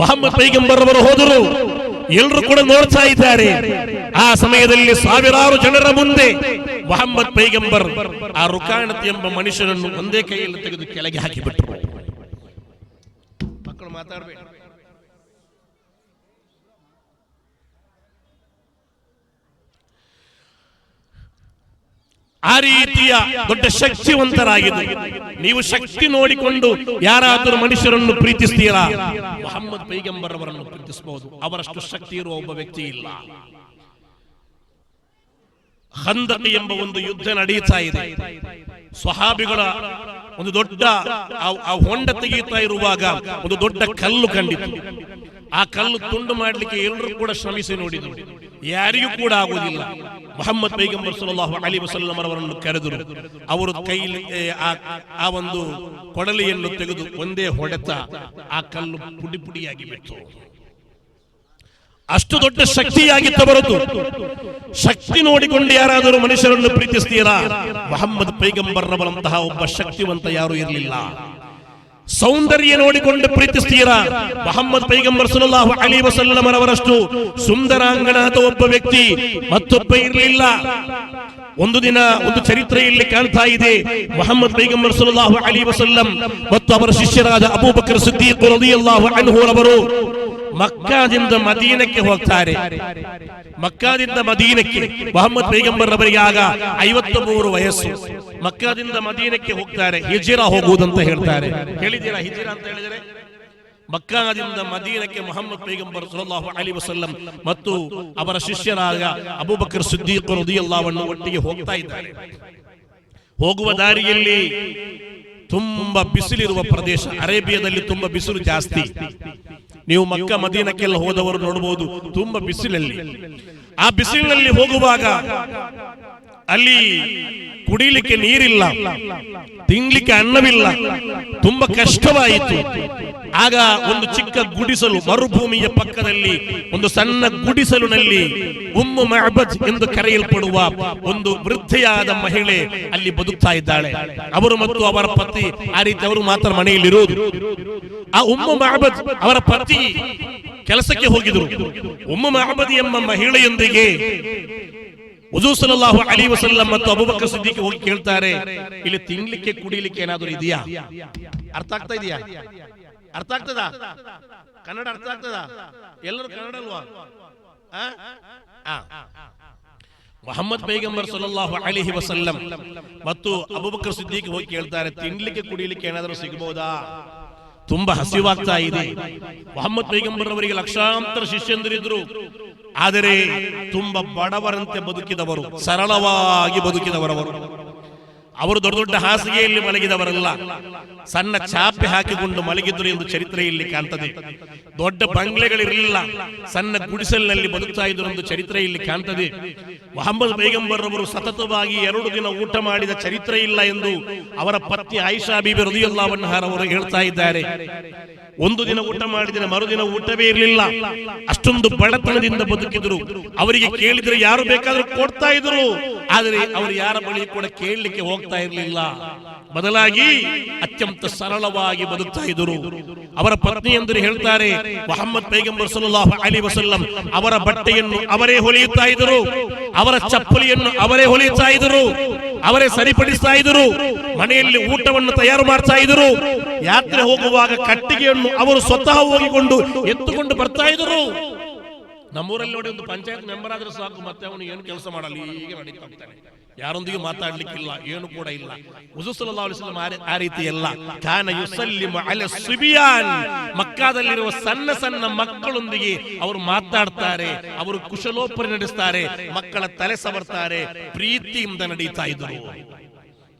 ಮೊಹಮ್ಮದ್ ಪೈಗಂಬರ್ ಅವರು ಹೋದರು. ಎಲ್ಲರೂ ಕೂಡ ನೋಡ್ತಾ ಇದ್ದಾರೆ. ಆ ಸಮಯದಲ್ಲಿ ಸಾವಿರಾರು ಜನರ ಮುಂದೆ ಮೊಹಮ್ಮದ್ ಪೈಗಂಬರ್, ಆ ರುಕಾನತಿ ಎಂಬ ಮನುಷ್ಯನನ್ನು ಒಂದೇ ಕೈಯಲ್ಲಿ ತೆಗೆದು ಕೆಳಗೆ ಹಾಕಿಬಿಟ್ಟರು ಮಕ್ಕಳು ಮಾತಾಡಬೇಡ ಆ ರೀತಿಯ ದೊಡ್ಡ ಶಕ್ತಿವಂತರಾಗಿದೆ ನೀವು ಶಕ್ತಿ ನೋಡಿಕೊಂಡು ಯಾರಾದರೂ ಮನುಷ್ಯರನ್ನು ಪ್ರೀತಿಸ್ತೀರಾ? ಮೊಹಮ್ಮದ್ ಪೈಗಂಬರವರನ್ನು ಪ್ರೀತಿಸಬಹುದು ಅವರಷ್ಟು ಶಕ್ತಿ ಇರುವ ಒಬ್ಬ ವ್ಯಕ್ತಿ ಇಲ್ಲ. ಹಂದ ಎಂಬ ಒಂದು ಯುದ್ಧ ನಡೆಯುತ್ತಾ ಇದೆ. ಸ್ವಹಾಬಿಗಳ ಒಂದು ದೊಡ್ಡ ಆ- ಹೊಂಡ ತೆಗೆಯುತ್ತಾ ಇರುವಾಗ ಒಂದು ದೊಡ್ಡ ಕಲ್ಲು ಕಂಡಿತು ಆ ಕಲ್ಲು ತುಂಡು ಮಾಡಲಿಕ್ಕೆ ಎಲ್ಲರೂ ಕೂಡ ಶ್ರಮಿಸಿ ನೋಡಿದರು. ಯಾರಿಗೂ ಕೂಡ ಆಗುವುದಿಲ್ಲ. ಮೊಹಮ್ಮದ್ ಪೈಗಂಬರ್ ಸಲ್ಲಲ್ಲಾಹು ಅಲಿ ವಸಲ್ಲಂ ಕರೆದರು. ಅವರು ಕೈಲಿ ಆ- ಒಂದು ಕೊಡಲಿಯನ್ನು ತೆಗೆದು ಒಂದೇ ಹೊಡೆತ ಆ ಕಲ್ಲು ಪುಡಿ ಪುಡಿಯಾಗಿ ಬಿಟ್ಟು ಅಷ್ಟು ದೊಡ್ಡ ಶಕ್ತಿಯಾಗಿತ್ತು ಶಕ್ತಿ ನೋಡಿಕೊಂಡು ಯಾರಾದರೂ ಮನುಷ್ಯರನ್ನು ಪ್ರೀತಿಸ್ತೀರಾ? ಮೊಹಮ್ಮದ್ ಪೈಗಂಬರ್ ಅವರಂತಹ ಒಬ್ಬ ಶಕ್ತಿವಂತ ಯಾರು ಇರಲಿಲ್ಲ. ಸೌಂದರ್ಯ ನೋಡಿಕೊಂಡು ಪ್ರೀತಿಸ್ತೀರಾ ಮೊಹಮ್ಮದ್ ಪೈಗಂಬರ್ ಸಲ್ಲಲ್ಲಾಹು ಅಲಿ ವಸಲ್ಲಂ ಅವರಷ್ಟು ಸುಂದರಾಂಗನಾದ ಒಬ್ಬ ವ್ಯಕ್ತಿ ಮತ್ತೊಬ್ಬ ಇರಲಿಲ್ಲ ಒಂದು ದಿನ ಒಂದು ಚರಿತ್ರೆಯಲ್ಲಿ ಕಾಣ್ತಾ ಇದೆ ಮೊಹಮ್ಮದ್ ಪೈಗಂಬರ್ ಸಲ್ಲಲ್ಲಾಹು ಅಲಿ ವಸಲ್ಲಂ ಮತ್ತು ಅವರ ಶಿಷ್ಯರಾದ ಅಬೂಬಕರ್ ಸಿದ್ದೀಕ್ ರಲಿಯಲ್ಲಾಹು ಅನ್ಹು ಅವರು ಮಕ್ಕಾದಿಂದ ಮದೀನಕ್ಕೆ ಹೋಗ್ತಾರೆ. ಮಕ್ಕಾದಿಂದ ಮದೀನಕ್ಕೆ ಮೊಹಮ್ಮದ್ ಪೈಗಂಬರ್ ಅವರಿಗೆ ಆಗ ಐವತ್ತ ಮೂರು ವಯಸ್ಸು. ಮಕ್ಕಾದಿಂದ ಮದೀನಕ್ಕೆ ಹೋಗ್ತಾರೆ. ಹಿಜಿರಾ ಹೋಗುವುದಂತ ಹೇಳ್ತಾರೆ. ಹೇಳಿದ್ದೀರಾ ಹಿಜಿರಾ ಅಂತ ಹೇಳಿದರೆ? ಮಕ್ಕಾದಿಂದ ಮದೀನಕ್ಕೆ ಮೊಹಮ್ಮದ್ ಪೈಗಂಬರ್ ಸಲ್ಲಲ್ಲಾಹು ಅಲಿ ವಸಲ್ಲಂ ಮತ್ತು ಅವರ ಶಿಷ್ಯರಾದ ಅಬೂಬಕರ್ ಸಿದ್ದೀಕ್ ರದಿಯಲ್ಲಾಹು ಅನ್ಹು ಒಟ್ಟಿಗೆ ಹೋಗ್ತಾ ಇದ್ದಾರೆ. ಹೋಗುವ ದಾರಿಯಲ್ಲಿ ತುಂಬಾ ಬಿಸಿಲಿರುವ ಪ್ರದೇಶ. ಅರೇಬಿಯಾದಲ್ಲಿ ತುಂಬಾ ಬಿಸಿಲು ಜಾಸ್ತಿ. ನೀವು ಮಕ್ಕ ಮದೀನಕ್ಕೆಲ್ಲ ಹೋದವರು ನೋಡಬಹುದು ತುಂಬಾ ಬಿಸಿಲಲ್ಲಿ. ಆ ಬಿಸಿಲಿನಲ್ಲಿ ಹೋಗುವಾಗ ಅಲ್ಲಿ ಕುಡಿಲಿಕ್ಕೆ ನೀರಿಲ್ಲ, ತಿನ್ಲಿಕ್ಕೆ ಅನ್ನವಿಲ್ಲ. ತುಂಬಾ ಕಷ್ಟವಾಯಿತು. ಆಗ ಒಂದು ಚಿಕ್ಕ ಗುಡಿಸಲು ಮರುಭೂಮಿಯ ಪಕ್ಕದಲ್ಲಿ, ಒಂದು ಸಣ್ಣ ಗುಡಿಸಲುನಲ್ಲಿ ಉಮ್ಮು ಮಹಬಜ್ ಎಂದು ಕರೆಯಲ್ಪಡುವ ಒಂದು ವೃದ್ಧೆಯಾದ ಮಹಿಳೆ ಅಲ್ಲಿ ಬದುಕ್ತಾ ಇದ್ದಾಳೆ. ಅವರು ಮತ್ತು ಅವರ ಪತಿ, ಆ ರೀತಿ ಅವರು ಮಾತ್ರ ಮನೆಯಲ್ಲಿರುವುದು ಆ ಉಮ್ಮು ಮಹಬಜ್ ಅವರ ಪತಿ ಕೆಲಸಕ್ಕೆ ಹೋಗಿದ್ರು. ಉಮ್ಮು ಮಹಬದ್ ಎಂಬ ಮಹಿಳೆಯೊಂದಿಗೆ ಹುಜೂರ್ ಸಲ್ಲಲ್ಲಾಹು ಅಲಿ ವಸಲ್ಲಂ ಮತ್ತು ಅಬೂಬಕರ್ ಸಿದ್ದಿಕ್ ಹೋಗಿ ಕೇಳ್ತಾರೆ, ಇಲ್ಲಿ ತಿನ್ಲಿಕ್ಕೆ, ಕುಡಿಲಿಕ್ಕೆ ಏನಾದರೂ ಇದೆಯಾ? ಅರ್ಥ ಆಗ್ತಾ ಇದೆಯಾ? ಅರ್ಥ ಆಗ್ತದ? ಕನ್ನಡ ಅರ್ಥ ಆಗ್ತದ? ಎಲ್ಲರೂ ಕನ್ನಡ ಅಲ್ವಾ. ಮೊಹಮ್ಮದ್ ಪೈಗಂಬರ್ ಸಲ್ಲಲ್ಲಾಹು ಅಲಿಹಿ ವಸಲ್ಲಂ ಮತ್ತು ಅಬೂಬಕರ್ ಸುದ್ದಿಗೆ ಹೋಗಿ ಕೇಳ್ತಾರೆ, ತಿನ್ಲಿಕ್ಕೆ ಕುಡಿಲಿಕ್ಕೆ ಏನಾದರೂ ಸಿಗಬಹುದಾ ತುಂಬಾ ಹಸಿವಾಗ್ತಾ ಇದೆ. ಮೊಹಮ್ಮದ್ ಪೈಗಂಬರ್ ಅವರಿಗೆ ಲಕ್ಷಾಂತರ ಶಿಷ್ಯಂದರಿದ್ರು. ಆದರೆ, ತುಂಬಾ ಬಡವರಂತೆ ಬದುಕಿದವರು, ಸರಳವಾಗಿ ಬದುಕಿದವರವರು. ಅವರು ದೊಡ್ಡ ದೊಡ್ಡ ಹಾಸಿಗೆಯಲ್ಲಿ ಮಲಗಿದವರಲ್ಲ. ಸಣ್ಣ ಚಾಪೆ ಹಾಕಿಕೊಂಡು ಮಲಗಿದ್ರು ಎಂದು ಚರಿತ್ರೆಯಲ್ಲಿ ಕಾಣ್ತದೆ. ದೊಡ್ಡ ಬಂಗ್ಲೆಗಳಿರಲಿಲ್ಲ. ಸಣ್ಣ ಗುಡಿಸಲಿನಲ್ಲಿ ಬದುಕ್ತಾ ಇದ್ರು ಎಂದು ಚರಿತ್ರೆಯಲ್ಲಿ ಕಾಣ್ತದೆ. ಮೊಹಮ್ಮದ್ ಪೈಗಂಬರ್ ಅವರು ಸತತವಾಗಿ ಎರಡು ದಿನ ಊಟ ಮಾಡಿದ ಚರಿತ್ರೆ ಇಲ್ಲ ಎಂದು ಅವರ ಪತ್ನಿ ಆಯಿಷಾ ಬೀಬಿ ರದಿಯಲ್ಲಾವನ್ನಹಾರ್ ಅವರು ಹೇಳ್ತಾ ಇದ್ದಾರೆ. ಒಂದು ದಿನ ಊಟ ಮಾಡಿದರೆ ಮರುದಿನ ಊಟವೇ ಇರಲಿಲ್ಲ. ಅಷ್ಟೊಂದು ಬಡತನದಿಂದ ಬದುಕಿದ್ರು. ಅವರಿಗೆ ಕೇಳಿದ್ರೆ ಯಾರು ಬೇಕಾದ್ರೂ ಕೊಡ್ತಾ ಇದ್ರು. ಆದರೆ ಅವರು ಯಾರ ಬಳಿ ಕೂಡ ಕೇಳಲಿಕ್ಕೆ ಹೋಗ್ತಾ ಇರಲಿಲ್ಲ. ಬದಲಾಗಿ ಅತ್ಯಂತ ಸರಳವಾಗಿ ಬದುಕ್ತಾ ಇದ್ರು. ಅವರ ಪತ್ನಿ ಎಂದು ಹೇಳ್ತಾರೆ, ಮೊಹಮ್ಮದ್ ಪೈಗಂಬರ್ ಸಲ್ಲಲ್ಲಾಹು ಅಲಿ ವಸಲ್ಲಂ, ಅವರ ಬಟ್ಟೆಯನ್ನು ಅವರೇ ಹೊಲಿಯುತ್ತಾ ಇದ್ರು. ಅವರ ಚಪ್ಪಲಿಯನ್ನು ಅವರೇ ಹೊಲಿಯುತ್ತಾ ಇದ್ರು. ಅವರೇ ಸರಿಪಡಿಸ್ತಾ ಇದ್ರು ಮನೆಯಲ್ಲಿ ಊಟವನ್ನು ತಯಾರು ಮಾಡ್ತಾ ಇದ್ರು ಯಾತ್ರೆ ಹೋಗುವಾಗ ಕಟ್ಟಿಗೆಯನ್ನು ಅವರು ಸ್ವತಃ ಹೋಗಿಕೊಂಡು ಎತ್ತುಕೊಂಡು ಬರ್ತಾ ಇದ್ರು ನಮ್ಮೂರಲ್ಲಿ ನೋಡಿ ಒಂದು ಪಂಚಾಯತ್ ಮೆಂಬರ್ ಆದ್ರೆ ಸಾಕು, ಮತ್ತೆ ಅವನು ಏನು ಕೆಲಸ ಮಾಡಲ್ಲ ಈಗ ನಡೀತಾ ಯಾರೊಂದಿಗೆ ಮಾತಾಡ್ಲಿಕ್ಕಿಲ್ಲ, ಏನು ಕೂಡ ಇಲ್ಲ. ವಸಲ್ಲಂ ಆ ರೀತಿ ಎಲ್ಲ. ಕಾನ ಯುಸಲ್ಲಿಮು ಅಲ ಸುಬಿಯಾನ್. ಮಕ್ಕಾದಲ್ಲಿರುವ ಸಣ್ಣ ಸಣ್ಣ ಮಕ್ಕಳೊಂದಿಗೆ ಅವರು ಮಾತಾಡ್ತಾರೆ, ಅವರು ಕುಶಲೋಪರಿ ನಡೆಸ್ತಾರೆ, ಮಕ್ಕಳ ತಲೆ ಸವರ್ತಾರೆ, ಪ್ರೀತಿಯಿಂದ ನಡೀತಾ ಇದ್ರು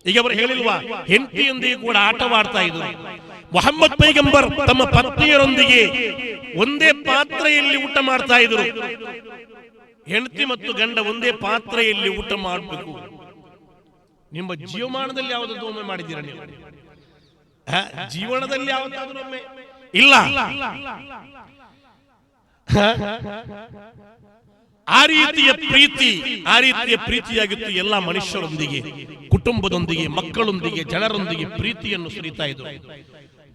ಈಗ ಅವರು ಹೇಳಿಲ್ವಾ, ಹೆಂಡತಿಯೊಂದಿಗೆ ಕೂಡ ಆಟವಾಡ್ತಾ ಇದ್ರು. ಮೊಹಮ್ಮದ್ ಪೈಗಂಬರ್ ತಮ್ಮ ಪತ್ನಿಯರೊಂದಿಗೆ ಒಂದೇ ಪಾತ್ರೆಯಲ್ಲಿ ಊಟ ಮಾಡ್ತಾ ಇದ್ರು. ಹೆಂಡತಿ ಮತ್ತು ಗಂಡ ಒಂದೇ ಪಾತ್ರೆಯಲ್ಲಿ ಊಟ ಮಾಡಬೇಕು. ನಿಮ್ಮ ಜೀವಮಾನದಲ್ಲಿ ಯಾವುದಾದ್ರು ಒಮ್ಮೆ ಮಾಡಿದ್ದೀರಾ ನೀವು? ಜೀವನದಲ್ಲಿ ಯಾವತ್ತಾದ್ರೂ ಒಮ್ಮೆ? ಇಲ್ಲ? ಆ ರೀತಿಯ ಪ್ರೀತಿ, ಆ ರೀತಿಯ ಪ್ರೀತಿಯಾಗಿತ್ತು ಎಲ್ಲ ಮನುಷ್ಯರೊಂದಿಗೆ, ಕುಟುಂಬದೊಂದಿಗೆ, ಮಕ್ಕಳೊಂದಿಗೆ, ಜನರೊಂದಿಗೆ ಪ್ರೀತಿಯನ್ನು ಸುರಿತಾ ಇದ್ರು.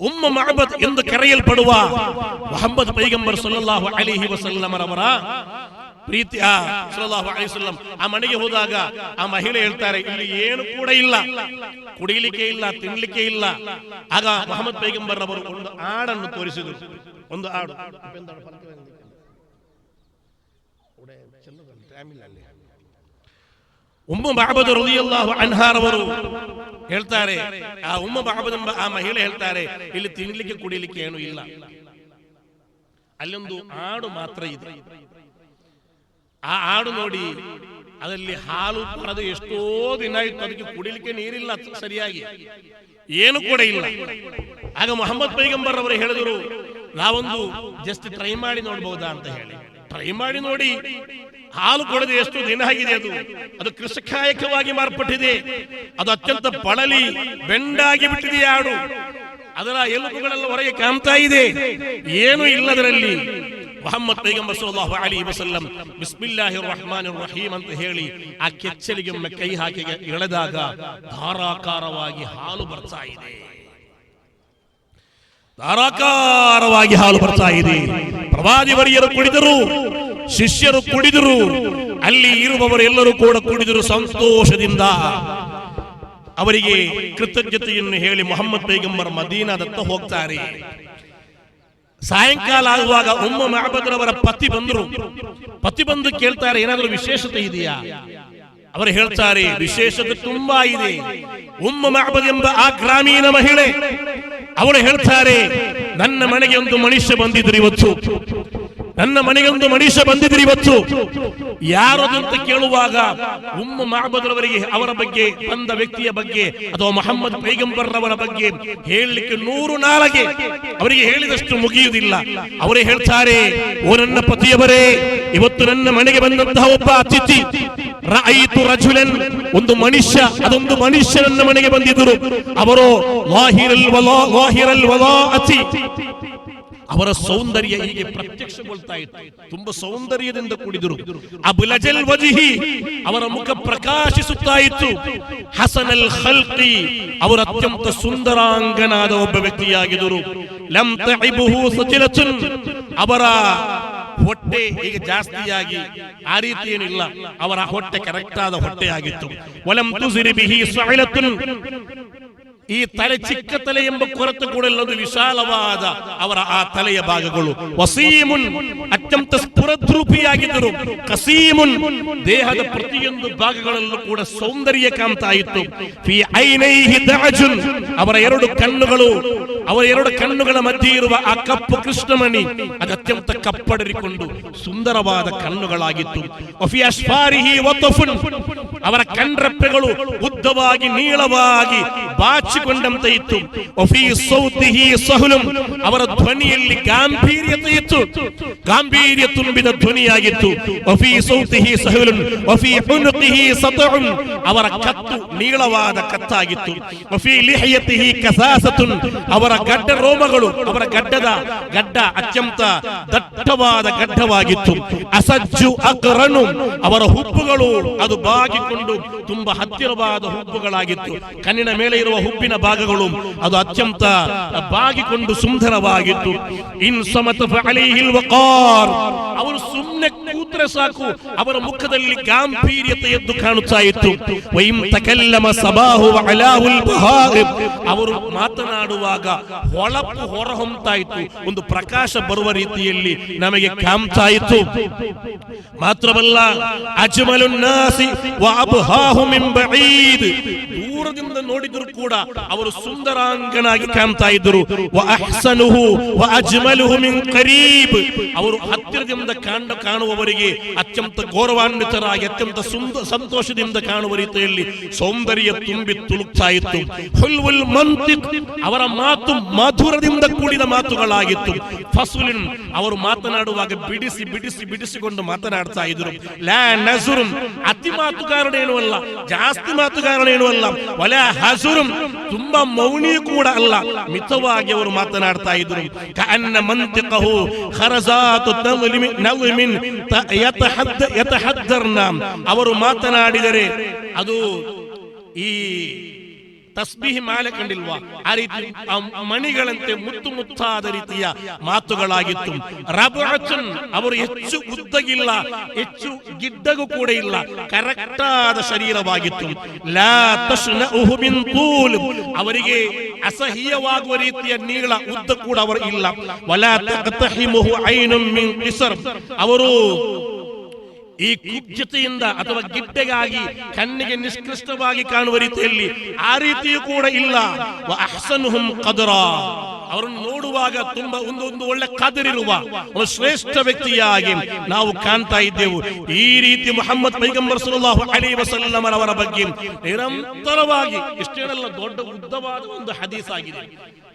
ಉಮ್ಮ ಮಹಬದ್ ಎಂದು ಕರೆಯಲ್ಪಡುವ ಮೊಹಮ್ಮದ್ ಪೈಗಂಬರ್ ಸಲ್ಲಲ್ಲಾಹು ಅಲಿಹಿ ವಸಲ್ಲಮರವರ ಪ್ರೀತಿ ಆ ಸಲ್ಲಲ್ಲಾಹು ಅಲೈಹಿ ವಸಲ್ಲಂ ಆ ಮನೆಗೆ ಹೋದಾಗ ಆ ಮಹಿಳೆ ಹೇಳ್ತಾರೆ ಇಲ್ಲಿ ಏನು ಕೂಡ ಇಲ್ಲ ಕುಡಿಯಲಿಕ್ಕೆ ಇಲ್ಲ ತಿನ್ಲಿಕ್ಕೆ ಇಲ್ಲ ಆಗ ಮೊಹಮ್ಮದ್ ಪೈಗಂಬರ್ ಅವರು ಒಂದು ಹಾಡನ್ನು ತೋರಿಸಿದರು ಒಂದು ಹಾಡು ಉಮ್ಮ ಬಾಬದು ರಲಿಯಲ್ಲಾಹು ಅನ್ಹಾರವರು ಹೇಳ್ತಾರೆ. ಆ ಉಮ್ಮ ಬಾಬದ ಆ ಮಹಿಳೆ ಹೇಳ್ತಾರೆ, ಇಲ್ಲಿ ತಿನ್ಲಿಕ್ಕೆ ಕುಡಿಲಿಕ್ಕೆ ಏನು ಇಲ್ಲ. ಅಲ್ಲೊಂದು ಆಡು ಮಾತ್ರ ಇದೆ. ಆ ಆಡು ನೋಡಿ, ಅದರಲ್ಲಿ ಹಾಲು ಪಡೆದು ಎಷ್ಟೋ ದಿನ ಇತ್ತು, ಅದಕ್ಕೆ ಕುಡಿಲಿಕ್ಕೆ ನೀರಿಲ್ಲ ಸರಿಯಾಗಿ. ಏನು ಕೂಡ ಇಲ್ಲ. ಆಗ ಮೊಹಮ್ಮದ್ ಪೈಗಂಬರ್ ಅವರು ಹೇಳಿದರು, ನಾವೊಂದು ಜಸ್ಟ್ ಟ್ರೈ ಮಾಡಿ ನೋಡ್ಬಹುದಾ ಅಂತ ಹೇಳಿ. ಟ್ರೈ ಮಾಡಿ ನೋಡಿ. ಹಾಲು ಕೊಡದೆ ಎಷ್ಟು ದಿನ ಆಗಿದೆ ಅದು? ಅದು ಕೃಷಕಾಯಕವಾಗಿ ಮಾರ್ಪಟ್ಟಿದೆ. ಅದು ಅತ್ಯಂತ ಬಳಲಿ, ಬೆಂಡಾಗಿ ಬಿಟ್ಟಿದೆ ಆಡು ಅದರ ಎಲುಬುಗಳೆಲ್ಲ ಹೊರಗೆ ಕಾಣ್ತಾ ಇದೆ. ಏನು ಇಲ್ಲದರಲ್ಲಿ ಮೊಹಮ್ಮದ್ ಪೈಗಂಬರ್ ಸಲ್ಲಲ್ಲಾಹು ಅಲೈಹಿ ವಸಲ್ಲಂ ಬಿಸ್ಮಿಲ್ಲಾಹಿರ್ ರಹಮಾನಿರ್ ರಹೀಮ್ ಅಂತ ಹೇಳಿ ಆ ಕೆಚ್ಚಲಿಗೆ ಒಮ್ಮೆ ಕೈ ಹಾಕಿ ಎಳೆದಾಗ ಧಾರಾಕಾರವಾಗಿ ಹಾಲು ಬರ್ತಾ ಇದೆ. ಧಾರಾಕಾರವಾಗಿ ಹಾಲು ಬರ್ತಾ ಇದೆ. ಪ್ರವಾದಿ ವರಿಯರು ಕುಡಿದರು. ಶಿಷ್ಯರು ಕುಡಿದರು. ಅಲ್ಲಿ ಇರುವವರೆಲ್ಲರೂ ಕೂಡ ಕುಡಿದರು ಸಂತೋಷದಿಂದ. ಅವರಿಗೆ ಕೃತಜ್ಞತೆಯನ್ನು ಹೇಳಿ ಮೊಹಮ್ಮದ್ ಪೈಗಂಬರ್ ಮದೀನಾದತ್ತ ಹೋಗ್ತಾರೆ. ಸಾಯಂಕಾಲ ಆಗುವಾಗ ಉಮ್ಮ ಮಹಬದ್ರವರ ಪತಿ ಬಂದರು. ಪತಿ ಬಂದು ಕೇಳ್ತಾರೆ, ಏನಾದರೂ ವಿಶೇಷತೆ ಇದೆಯಾ? ಅವರು ಹೇಳ್ತಾರೆ, ವಿಶೇಷತೆ ತುಂಬಾ ಇದೆ. ಉಮ್ಮ ಮಹಬದ್ ಎಂಬ ಆ ಗ್ರಾಮೀಣ ಮಹಿಳೆ, ಅವಳು ಹೇಳ್ತಾರೆ, ನನ್ನ ಮನೆಗೆ ಒಂದು ಮನುಷ್ಯ ಬಂದಿದ್ರು ಇವತ್ತು. ನನ್ನ ಮನೆಗೊಂದು ಮನುಷ್ಯ ಬಂದಿದ್ರಿ ಇವತ್ತು. ಯಾರು ಯಾರದಂತ ಕೇಳುವಾಗ ಉಮ್ಮ ಮಹಬದ್ರವರಿಗೆ ಅವರ ಬಗ್ಗೆ, ಬಂದ ವ್ಯಕ್ತಿಯ ಬಗ್ಗೆ, ಅಥವಾ ಮೊಹಮ್ಮದ್ ಪೈಗಂಬರ್ ಅವರ ಬಗ್ಗೆ ಹೇಳಲಿಕ್ಕೆ ನೂರು ನಾಳಗೆ ಅವರಿಗೆ ಹೇಳಿದಷ್ಟು ಮುಗಿಯುವುದಿಲ್ಲ. ಅವರೇ ಹೇಳ್ತಾರೆ, ಓ ನನ್ನ ಪತಿಯವರೇ, ಇವತ್ತು ನನ್ನ ಮನೆಗೆ ಬಂದಂತಹ ಒಬ್ಬ ಅತಿಥಿ. ರಾಯಿತು ರಜುಲನ್, ಒಂದು ಮನುಷ್ಯ ಅದೊಂದು ಮನುಷ್ಯ ನನ್ನ ಮನೆಗೆ ಬಂದಿದ್ದರು. ಅವರು ವಾಹಿರಲ್ ವಲಾ ವಾಹಿರಲ್ ವಲಾ ಅತಿ ಅವರ ಸೌಂದರ್ಯ ಹೀಗೆ ಪ್ರತ್ಯಕ್ಷಗೊಳ್ತಾ ಇತ್ತು. ತುಂಬಾ ಸೌಂದರ್ಯದಿಂದ ಕೂಡಿದರು. ಅಬುಲಜಲ್ ವಜಿಹಿ ಅವರ ಮುಖ ಪ್ರಕಾಶಿಸುತ್ತಾ ಇತ್ತು. ಹಸನಲ್ ಖಲ್ಕಿ ಅವರ ಅತ್ಯಂತ ಸುಂದರಾಂಗನಾದ ಒಬ್ಬ ವ್ಯಕ್ತಿಯಾಗಿದ್ದರು. ಲಂ ತೈಬುಹು ಅವರ ಹೊಟ್ಟೆ ಈಗ ಜಾಸ್ತಿಯಾಗಿ ಆ ರೀತಿ ಏನಿಲ್ಲ ಅವರ ಹೊಟ್ಟೆ ಕರೆಕ್ಟ್ ಆದ ಹೊಟ್ಟೆ ಆಗಿತ್ತು ವಲಂ ತುಸಿರಿ ಬಿಹಿ ಈ ತಲೆ ಚಿಕ್ಕ ತಲೆ ಎಂಬ ಕೊರತೆ ಕೂಡ ಇಲ್ಲೊಂದು ವಿಶಾಲವಾದ ಅವರ ಆ ತಲೆಯ ಭಾಗಗಳು ವಸೀಮುನ್ ಅತ್ಯಂತ ಸ್ಫುರದ್ರೂಪಿಯಾಗಿದ್ದರು. ಕಸೀಮುನ್ ದೇಹದ ಪ್ರತಿಯೊಂದು ಭಾಗಗಳಲ್ಲೂ ಕೂಡ ಸೌಂದರ್ಯ ಕಾಣ್ತಾ ಇತ್ತು ಅವರ ಎರಡು ಕಣ್ಣುಗಳು, ಅವರ ಎರಡು ಕಣ್ಣುಗಳ ಮಧ್ಯೆ ಇರುವ ಆ ಕಪ್ಪು ಕೃಷ್ಣಮಣಿ, ಅದು ಅತ್ಯಂತ ಕಪ್ಪಡರಿಕೊಂಡು ಸುಂದರವಾದ ಕಣ್ಣುಗಳಾಗಿತ್ತು. ಅವರ ಕಣ್ರೆಪ್ಪೆಗಳು ಉದ್ದವಾಗಿ ನೀಳವಾಗಿ ಬಾಚಿಕೊಂಡಂತೆ ಇತ್ತು. ಅವರ ಧ್ವನಿಯಲ್ಲಿ ಗಾಂಭೀರ್ಯತೆ ಇತ್ತು ಗಾಂಭೀರ್ಯ ತುಂಬಿದ ಧ್ವನಿಯಾಗಿತ್ತು. ಅವರ ಕತ್ತು ನೀಳವಾದ ಕತ್ತಾಗಿತ್ತು. ಅವರ ಗಡ್ಡ ರೋಮಗಳು, ಅವರ ಗಡ್ಡದ ಗಡ್ಡ ಅತ್ಯಂತ ದಟ್ಟವಾದ ಗಡ್ಡವಾಗಿತ್ತು. ಅಸಜ್ಜು ಅಕರನು. ಅವರ ಹುಬ್ಬುಗಳು ಅದು ಬಾಗಿಕೊಂಡು ತುಂಬಾ ಹತ್ತಿರವಾದ ಹುಬ್ಬುಗಳಾಗಿತ್ತು. ಕಣ್ಣಿನ ಮೇಲೆ ಇರುವ ಹುಬ್ಬಿನ ಭಾಗಗಳು ಅದು ಅತ್ಯಂತ ಬಾಗಿಕೊಂಡು ಸುಂದರವಾಗಿತ್ತು. ಇನ್ ಸಮತ ಫಅಲೈಹಿಲ್ ವಕಾರ್ ಅವರು ಸುಮ್ಮನೆ ಕೂತ್ರೆ ಸಾಕು ಅವರ ಮುಖದಲ್ಲಿ ಗಾಂಭೀರ್ಯತೆ ಎದ್ದು ಕಾಣುತ್ತಾ ಇತ್ತು ವೈಂ ತಕಲ್ಲಮ ಸಬಾಹು ಅಲಾಹುಲ್ ಬಹಾರಿಬ್ ಅವರು ಮಾತನಾಡುವಾಗ ಹೊಳಪು ಹೊರಹೊಮ್ತಾ ಇತ್ತು ಒಂದು ಪ್ರಕಾಶ ಬರುವ ರೀತಿಯಲ್ಲಿ ನಮಗೆ ಕಾಮ್ತಾ ಇತ್ತು ಮಾತ್ರವಲ್ಲ ಅಜ್ಮಲು ನಾಸಿ ವ ಅಬ್ಹಾಹು ಮಿನ್ ಬഈದ್ ದೂರದಿಂದ ನೋಡಿದ್ರು ಕೂಡ ಅವರು ಸುಂದರಾಂಗನಾಗಿ ಕಾಣ್ತಾ ಇದ್ದರು. ಅವರು ಹತ್ತಿರದಿಂದ ಕಾಂಡ ಕಾಣುವವರಿಗೆ ಅತ್ಯಂತ ಗೌರವಾನ್ವಿತರಾಗಿ, ಅತ್ಯಂತ ಸುಂದರ ಸಂತೋಷದಿಂದ ಕಾಣುವ ರೀತಿಯಲ್ಲಿ ಸೌಂದರ್ಯ ತುಂಬಿ ತುಳುಕ್ತಾ ಇತ್ತು. ಹುಲ್ವುಲ್ ಅವರ ಮಾತು ಮಧುರದಿಂದ ಕೂಡಿದ ಮಾತುಗಳಾಗಿತ್ತು. ಫಸುಲಿನ್ ಅವರು ಮಾತನಾಡುವಾಗ ಬಿಡಿಸಿ ಬಿಡಿಸಿ ಬಿಡಿಸಿಕೊಂಡು ಮಾತನಾಡ್ತಾ ಇದ್ರು. ಲ್ಯಾ ನಸುರುಂ ಅತಿ ಮಾತುಗಾರನೇನು ಅಲ್ಲ ಜಾಸ್ತಿ ಮಾತುಗಾರನೇನು ಅಲ್ಲ ಒಲೆ ಹಸುರುಂ ತುಂಬಾ ಮೌನಿ ಕೂಡ ಅಲ್ಲ, ಮಿತವಾಗಿ ಅವರು ಮಾತನಾಡ್ತಾ ಇದ್ರು. ಕನ್ನ ಮಂತಿಕಹು ಖರಜಾತು ಹರಸಾತು ನಲ್ಮಿನ್ ಯತಹದ್ದ ಯತಹದ್ದರ್ನ. ಅವರು ಮಾತನಾಡಿದರೆ ಅದು ಈ ತಸ್ಬಿಹಿ ಮಾಲೆ ಕಂಡಿಲ್ವಾ ಆ ರೀತಿ ಆ ಮಣಿಗಳಂತೆ ಮುತ್ತು ಮುತ್ತಾದ ರೀತಿಯ ಮಾತುಗಳಾಗಿತ್ತು ರಬಅತುನ್ ಅವರು ಹೆಚ್ಚು ಉದ್ದಗಿಲ್ಲ ಹೆಚ್ಚು ಗಿಡ್ಡಗೂ ಕೂಡ ಇಲ್ಲ ಕರೆಕ್ಟ್ ಆದ ಶರೀರವಾಗಿತ್ತು ಲಾ ತಶ್ನഉಹು ಮಿನ್ ತೂಲ್ ಅವರಿಗೆ ಅಸಹ್ಯವಾಗುವ ರೀತಿಯ ನೀಳ ಉದ್ದ ಕೂಡ ಅವರು ಇಲ್ಲ ವಲಾ ತಕ್ತಹಿಮುಹು ಐನುಂ ಮಿನ್ ಕಿಸರ್ ಅವರು ಈ ಕುಬ್ಜತೆಯಿಂದ ಅಥವಾ ಗಿಡ್ಡೆಗಾಗಿ ಕಣ್ಣಿಗೆ ನಿಷ್ಕೃಷ್ಟವಾಗಿ ಕಾಣುವ ರೀತಿಯಲ್ಲಿ ಆ ರೀತಿಯೂ ಕೂಡ ಇಲ್ಲ. ಕದರ. ಅವರನ್ನು ನೋಡುವಾಗ ತುಂಬಾ ಒಂದು ಒಂದು ಒಳ್ಳೆ ಕದರಿರುವ ಒಂದು ಶ್ರೇಷ್ಠ ವ್ಯಕ್ತಿಯಾಗಿ ನಾವು ಕಾಣ್ತಾ ಇದ್ದೆವು. ಈ ರೀತಿ ಮೊಹಮ್ಮದ್ ಪೈಗಂಬರ್ ಸಲ್ಲಲ್ಲಾಹು ಅಲಿ ಅವರ ಬಗ್ಗೆ ನಿರಂತರವಾಗಿ ಇಷ್ಟೇನಲ್ಲ ದೊಡ್ಡ ಉದ್ದವಾದ ಒಂದು ಹದೀಸ್ ಆಗಿದೆ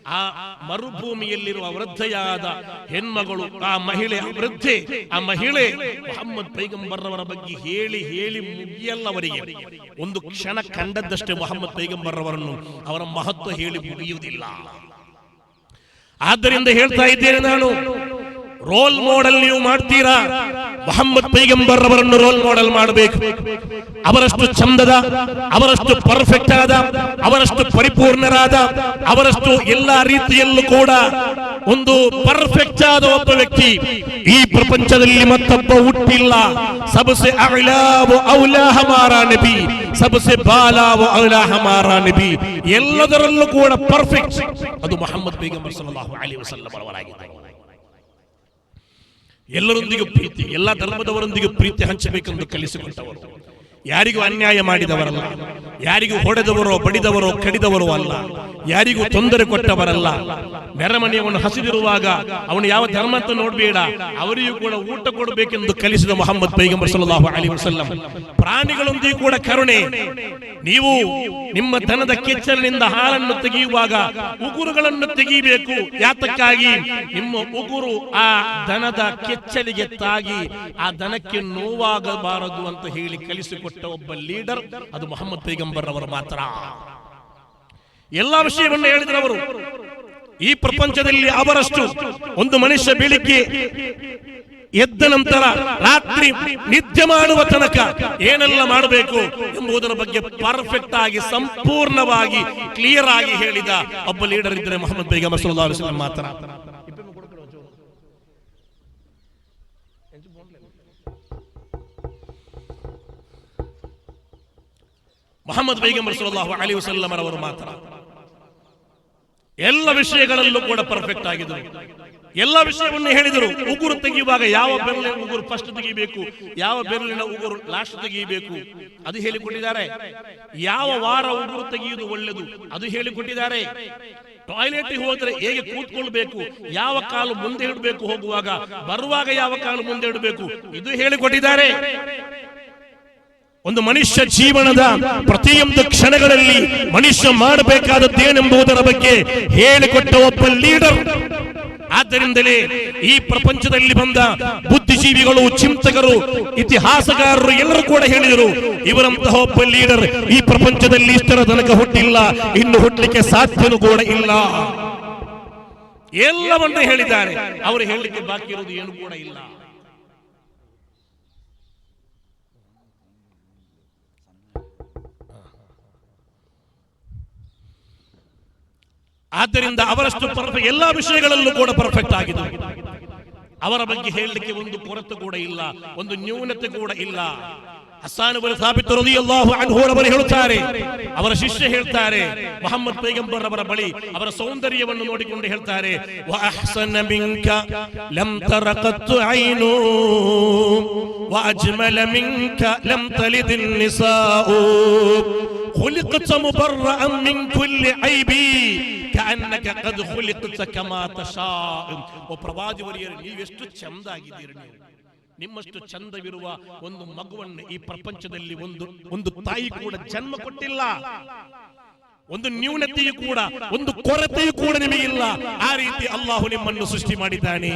ಆ ಮರುಭೂಮಿಯಲ್ಲಿರುವ ವೃದ್ಧೆಯಾದ ಹೆಣ್ಮಗಳು, ಆ ಮಹಿಳೆ ವೃದ್ಧೆ, ಆ ಮಹಿಳೆ ಮೊಹಮ್ಮದ್ ಪೈಗಂಬರ್ರವರ ಬಗ್ಗೆ ಹೇಳಿ ಹೇಳಿ ಮುಗಿಯಲ್ಲವರಿಗೆ. ಒಂದು ಕ್ಷಣ ಕಂಡದ್ದಷ್ಟೇ ಮೊಹಮ್ಮದ್ ಪೈಗಂಬರ್ರವರನ್ನು ಅವರ ಮಹತ್ವ ಹೇಳಿ ಮುಗಿಯುವುದಿಲ್ಲ. ಆದ್ದರಿಂದ ಹೇಳ್ತಾ ಇದ್ದೇನೆ ನಾನು, ರೋಲ್ ಮಾಡಲ್ ನೀವು ಮಾಡ್ತೀರಾ? ಮೊಹಮ್ಮದ್ ಪೈಗಂಬರ್ ಅವರನ್ನು ರೋಲ್ ಮಾಡೆಲ್ ಮಾಡಬೇಕು ಅವರಷ್ಟು ಚಂದದ ಅವರಷ್ಟು ಪರ್ಫೆಕ್ಟ್ ಆದ ಅವರಷ್ಟು ಪರಿಪೂರ್ಣರಾದ ಅವರಷ್ಟು ಎಲ್ಲಾ ರೀತಿಯಲ್ಲೂ ಕೂಡ ಒಂದು ಪರ್ಫೆಕ್ಟ್ ಆದ ಒಬ್ಬ ವ್ಯಕ್ತಿ ಈ ಪ್ರಪಂಚದಲ್ಲಿ ಮತ್ತೊಬ್ಬ ಹುಟ್ಟಿಲ್ಲ ಸಬಸೆ ಅಲಾವು ಔಲಾ ಹಮಾರ ನಬಿ ಸಬಸೆ ಬಾಲಾವು ಔಲಾ ಹಮಾರ ನಬಿ ಎಲ್ಲದರಲ್ಲೂ ಕೂಡ ಪರ್ಫೆಕ್ಟ್ ಅದು ಮೊಹಮ್ಮದ್ ಪೈಗಂಬರ್ ಸಲ್ಲಲ್ಲಾಹು ಅಲೈಹಿ ವಸಲ್ಲಂ ಅವರಾಗಿದ್ದಾರೆ ಎಲ್ಲರೊಂದಿಗೆ ಪ್ರೀತಿ ಎಲ್ಲ ಧರ್ಮದವರೊಂದಿಗೆ ಪ್ರೀತಿ ಹಂಚಬೇಕೆಂದು ಕಲಿಸಿಕೊಟ್ಟವರು ಯಾರಿಗೂ ಅನ್ಯಾಯ ಮಾಡಿದವರಲ್ಲ. ಯಾರಿಗೂ ಹೊಡೆದವರೋ ಬಡಿದವರೋ ಕಡಿದವರೋ ಅಲ್ಲ. ಯಾರಿಗೂ ತೊಂದರೆ ಕೊಟ್ಟವರಲ್ಲ. ನೆರೆಮನೆಯವನು ಹಸಿದಿರುವಾಗ ಅವನು ಯಾವ ಧರ್ಮ ಅಂತ ನೋಡಬೇಡ. ಅವರಿಗೂ ಕೂಡ ಊಟ ಕೊಡಬೇಕೆಂದು ಕಲಿಸಿದ ಮೊಹಮ್ಮದ್ ಪೈಗಂಬರ್ ಸಲ್ಲಲ್ಲಾಹು ಅಲಿ ವಸಲ್ಲಂ. ಪ್ರಾಣಿಗಳೊಂದಿಗೆ ಕೂಡ ಕರುಣೆ. ನೀವು ನಿಮ್ಮ ದನದ ಕೆಚ್ಚಲಿನಿಂದ ಹಾಲನ್ನು ತೆಗೆಯುವಾಗ ಉಗುರುಗಳನ್ನು ತೆಗೆಯಬೇಕು ಯಾತಕ್ಕಾಗಿ? ನಿಮ್ಮ ಉಗುರು ಆ ದನದ ಕೆಚ್ಚಲಿಗೆ ತಾಗಿ ಆ ದನಕ್ಕೆ ನೋವಾಗಬಾರದು ಅಂತ ಹೇಳಿ ಕಲಿಸಿಕೊಟ್ಟ ಒಬ್ಬ ಲೀಡರ್, ಅದು ಮೊಹಮ್ಮದ್ ಪೈಗಂಬರ್ ಅವರು ಮಾತ್ರ. ಎಲ್ಲಾ ವಿಷಯವನ್ನು ಹೇಳಿದ್ರು ಅವರು ಈ ಪ್ರಪಂಚದಲ್ಲಿ ಅವರಷ್ಟು ಒಂದು ಮನುಷ್ಯ ಬೆಳಿಗ್ಗೆ ಎದ್ದ ನಂತರ ರಾತ್ರಿ ನಿದ್ದೆ ಮಾಡುವ ತನಕ ಏನೆಲ್ಲ ಮಾಡಬೇಕು ಎಂಬುದರ ಬಗ್ಗೆ ಪರ್ಫೆಕ್ಟ್ ಆಗಿ, ಸಂಪೂರ್ಣವಾಗಿ ಕ್ಲಿಯರ್ ಆಗಿ ಹೇಳಿದ ಒಬ್ಬ ಲೀಡರ್ ಇದ್ದರೆ ಮೊಹಮ್ಮದ್ ಬೇಗ ವಸಲ್ಲಂ ಮಾತ್ರ. ಮೊಹಮ್ಮದ್ ಬೈಗಂಬರ್ ಸಲ್ಲಲ್ಲಾಹು ಅಲಿ ವಸಲ್ಲಂ ಅವರು ಮಾತ್ರ. ಎಲ್ಲ ವಿಷಯಗಳಲ್ಲೂ ಕೂಡ ಪರ್ಫೆಕ್ಟ್ ಆಗಿದ್ರು. ಎಲ್ಲ ವಿಷಯವನ್ನು ಹೇಳಿದರು. ಉಗುರು ತೆಗೆಯುವಾಗ ಯಾವ ಬೆರಳಿನ ಉಗುರು ಫಸ್ಟ್ ತೆಗಿಬೇಕು ಯಾವ ಬೆರಳಿನ ಉಗುರು ಲಾಸ್ಟ್ ತೆಗೆಯಬೇಕು, ಅದು ಹೇಳಿಕೊಟ್ಟಿದ್ದಾರೆ. ಯಾವ ವಾರ ಉಗುರು ತೆಗೆಯುವುದು ಒಳ್ಳೆಯದು, ಅದು ಹೇಳಿಕೊಟ್ಟಿದ್ದಾರೆ. ಟಾಯ್ಲೆಟ್ ಹೋದ್ರೆ ಹೇಗೆ ಕೂತ್ಕೊಳ್ಬೇಕು, ಯಾವ ಕಾಲು ಮುಂದೆ ಇಡಬೇಕು ಹೋಗುವಾಗ, ಬರುವಾಗ ಯಾವ ಕಾಲು ಮುಂದೆ ಇಡಬೇಕು, ಇದು ಹೇಳಿಕೊಟ್ಟಿದ್ದಾರೆ. ಒಂದು ಮನುಷ್ಯ ಜೀವನದ ಪ್ರತಿಯೊಂದು ಕ್ಷಣಗಳಲ್ಲಿ ಮನುಷ್ಯ ಮಾಡಬೇಕಾದದ್ದೇನೆಂಬುದರ ಬಗ್ಗೆ ಹೇಳಿಕೊಟ್ಟ ಒಬ್ಬ ಲೀಡರ್. ಆದ್ದರಿಂದಲೇ ಈ ಪ್ರಪಂಚದಲ್ಲಿ ಬಂದ ಬುದ್ಧಿಜೀವಿಗಳು, ಚಿಂತಕರು ಇತಿಹಾಸಕಾರರು ಎಲ್ಲರೂ ಕೂಡ ಹೇಳಿದರು, ಇವರಂತಹ ಒಬ್ಬ ಲೀಡರ್ ಈ ಪ್ರಪಂಚದಲ್ಲಿ ಇಷ್ಟರ ತನಕ ಹುಟ್ಟಿಲ್ಲ, ಇನ್ನು ಹುಟ್ಟಲಿಕ್ಕೆ ಸಾಧ್ಯನೂ ಕೂಡ ಇಲ್ಲ. ಎಲ್ಲವನ್ನೂ ಹೇಳಿದ್ದಾರೆ. ಅವರು ಹೇಳಲಿಕ್ಕೆ ಬಾಕಿ ಇರುವುದು ಏನು ಕೂಡ ಇಲ್ಲ. ಆದ್ದರಿಂದ ಅವರಷ್ಟು ಪರ್ಫೆಕ್ಟ್ ಎಲ್ಲಾ ವಿಷಯಗಳಲ್ಲೂ ಕೂಡ ಪರ್ಫೆಕ್ಟ್ ಆಗಿದೆ. ಅವರ ಬಗ್ಗೆ ಹೇಳಲಿಕ್ಕೆ ಒಂದು ಕೊರತೆ ಕೂಡ ಇಲ್ಲ ಒಂದು ನ್ಯೂನತೆ ಕೂಡ ಇಲ್ಲ. ಹಸ್ಸಾನ್ ಬಲ್ ಸಾಬಿತ್ ರಲಿಯಲ್ಲಾಹು ಅನ್ಹು ಅವರು ಹೇಳುತ್ತಾರೆ ಅವರ ಶಿಷ್ಯ ಹೇಳ್ತಾರೆ ಮೊಹಮ್ಮದ್ ಪೈಗಂಬರ್ ಅವರ ಬಳಿ ಅವರ ಸೌಂದರ್ಯವನ್ನು ನೋಡಿಕೊಂಡು ಹೇಳ್ತಾರೆ ವ ಅಹ್ಸನ ಮಿಂಕ ಲಂ ತರ ಕತ್ತು ಐನು ವ ಅಜ್ಮಲ ಮಿಂಕ ಲಂ ತಲಿದ್ النساء خلقت مبرأ من كل عيب كأنك قد خلقت كما تشاء ಓ ಪ್ರವಾದಿವರಿಯರು ನೀವೆಷ್ಟು ಚಂದಾಗಿದ್ದೀರಿ ನೀವು ನಿಮ್ಮಷ್ಟು ಚಂದವಿರುವ ಒಂದು ಮಗುವನ್ನು ಈ ಪ್ರಪಂಚದಲ್ಲಿ ಒಂದು ಒಂದು ತಾಯಿ ಕೂಡ ಜನ್ಮ ಕೊಟ್ಟಿಲ್ಲ ಒಂದು ನ್ಯೂನತೆಯು ಕೂಡ ಒಂದು ಕೊರತೆಯು ಕೂಡ ನಿಮಗಿಲ್ಲ ಆ ರೀತಿ ಅಲ್ಲಾಹು ನಿಮ್ಮನ್ನು ಸೃಷ್ಟಿ ಮಾಡಿದ್ದಾನೆ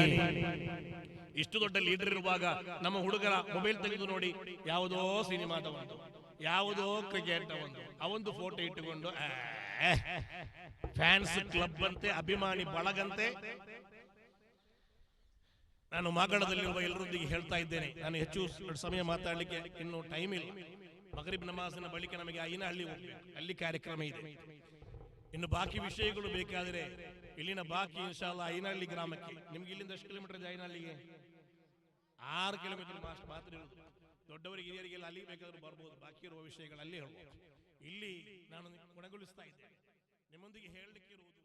ಇಷ್ಟು ದೊಡ್ಡ ಲೀಡರ್ ಇರುವಾಗ ನಮ್ಮ ಹುಡುಗರ ಮೊಬೈಲ್ ತೆಗೆದು ನೋಡಿ ಯಾವುದೋ ಸಿನಿಮಾದ ಒಂದು ಯಾವುದೋ ಕ್ರಿಕೆಟ್ ಒಂದು ಅವೊಂದು ಫೋಟೋ ಇಟ್ಟುಕೊಂಡು ಫ್ಯಾನ್ಸ್ ಕ್ಲಬ್ ಅಂತೆ ಅಭಿಮಾನಿ ಬಳಗಂತೆ ನಾನು ಮಾಗಣದಲ್ಲಿರುವ ಎಲ್ಲರೊಂದಿಗೆ ಹೇಳ್ತಾ ಇದ್ದೇನೆ. ನಾನು ಹೆಚ್ಚು ಸಮಯ ಮಾತಾಡಲಿಕ್ಕೆ ಇನ್ನು ಟೈಮ್ ಇಲ್ಲ. ಮಗರಿಬ್ ನಮಾಜಿನ ಬಳಿಕ ನಮಗೆ ಐನಹಳ್ಳಿ ಹೋಗ್ಬೇಕು. ಅಲ್ಲಿ ಕಾರ್ಯಕ್ರಮ ಇದೆ. ಇನ್ನು ಬಾಕಿ ವಿಷಯಗಳು ಬೇಕಾದರೆ ಇಲ್ಲಿನ ಬಾಕಿ ಇನ್ಶಾಲ್ಲ ಐನಹಳ್ಳಿ ಗ್ರಾಮಕ್ಕೆ. ನಿಮ್ಗೆ ಇಲ್ಲಿಂದ ಎಷ್ಟು ಕಿಲೋಮೀಟರ್ ಇದೆ ಐನಹಳ್ಳಿಗೆ ಆರು ಕಿಲೋಮೀಟರ್ ಮಾತ್ರ ದೊಡ್ಡವರಿಗೆ, ಹಿರಿಯರಿಗೆಲ್ಲ ಅಲ್ಲಿ ಬೇಕಾದರೂ ಬರ್ಬೋದು. ಬಾಕಿ ಇರುವ ವಿಷಯಗಳು ಅಲ್ಲಿ ಹೇಳ್ಬೋದು ಇಲ್ಲಿ ನಾನು ಕೊನೆಗೊಳಿಸ್ತಾ ಇದ್ದೇನೆ. ನಿಮ್ಮೊಂದಿಗೆ ಹೇಳಲಿಕ್ಕೆ ಇರುವುದು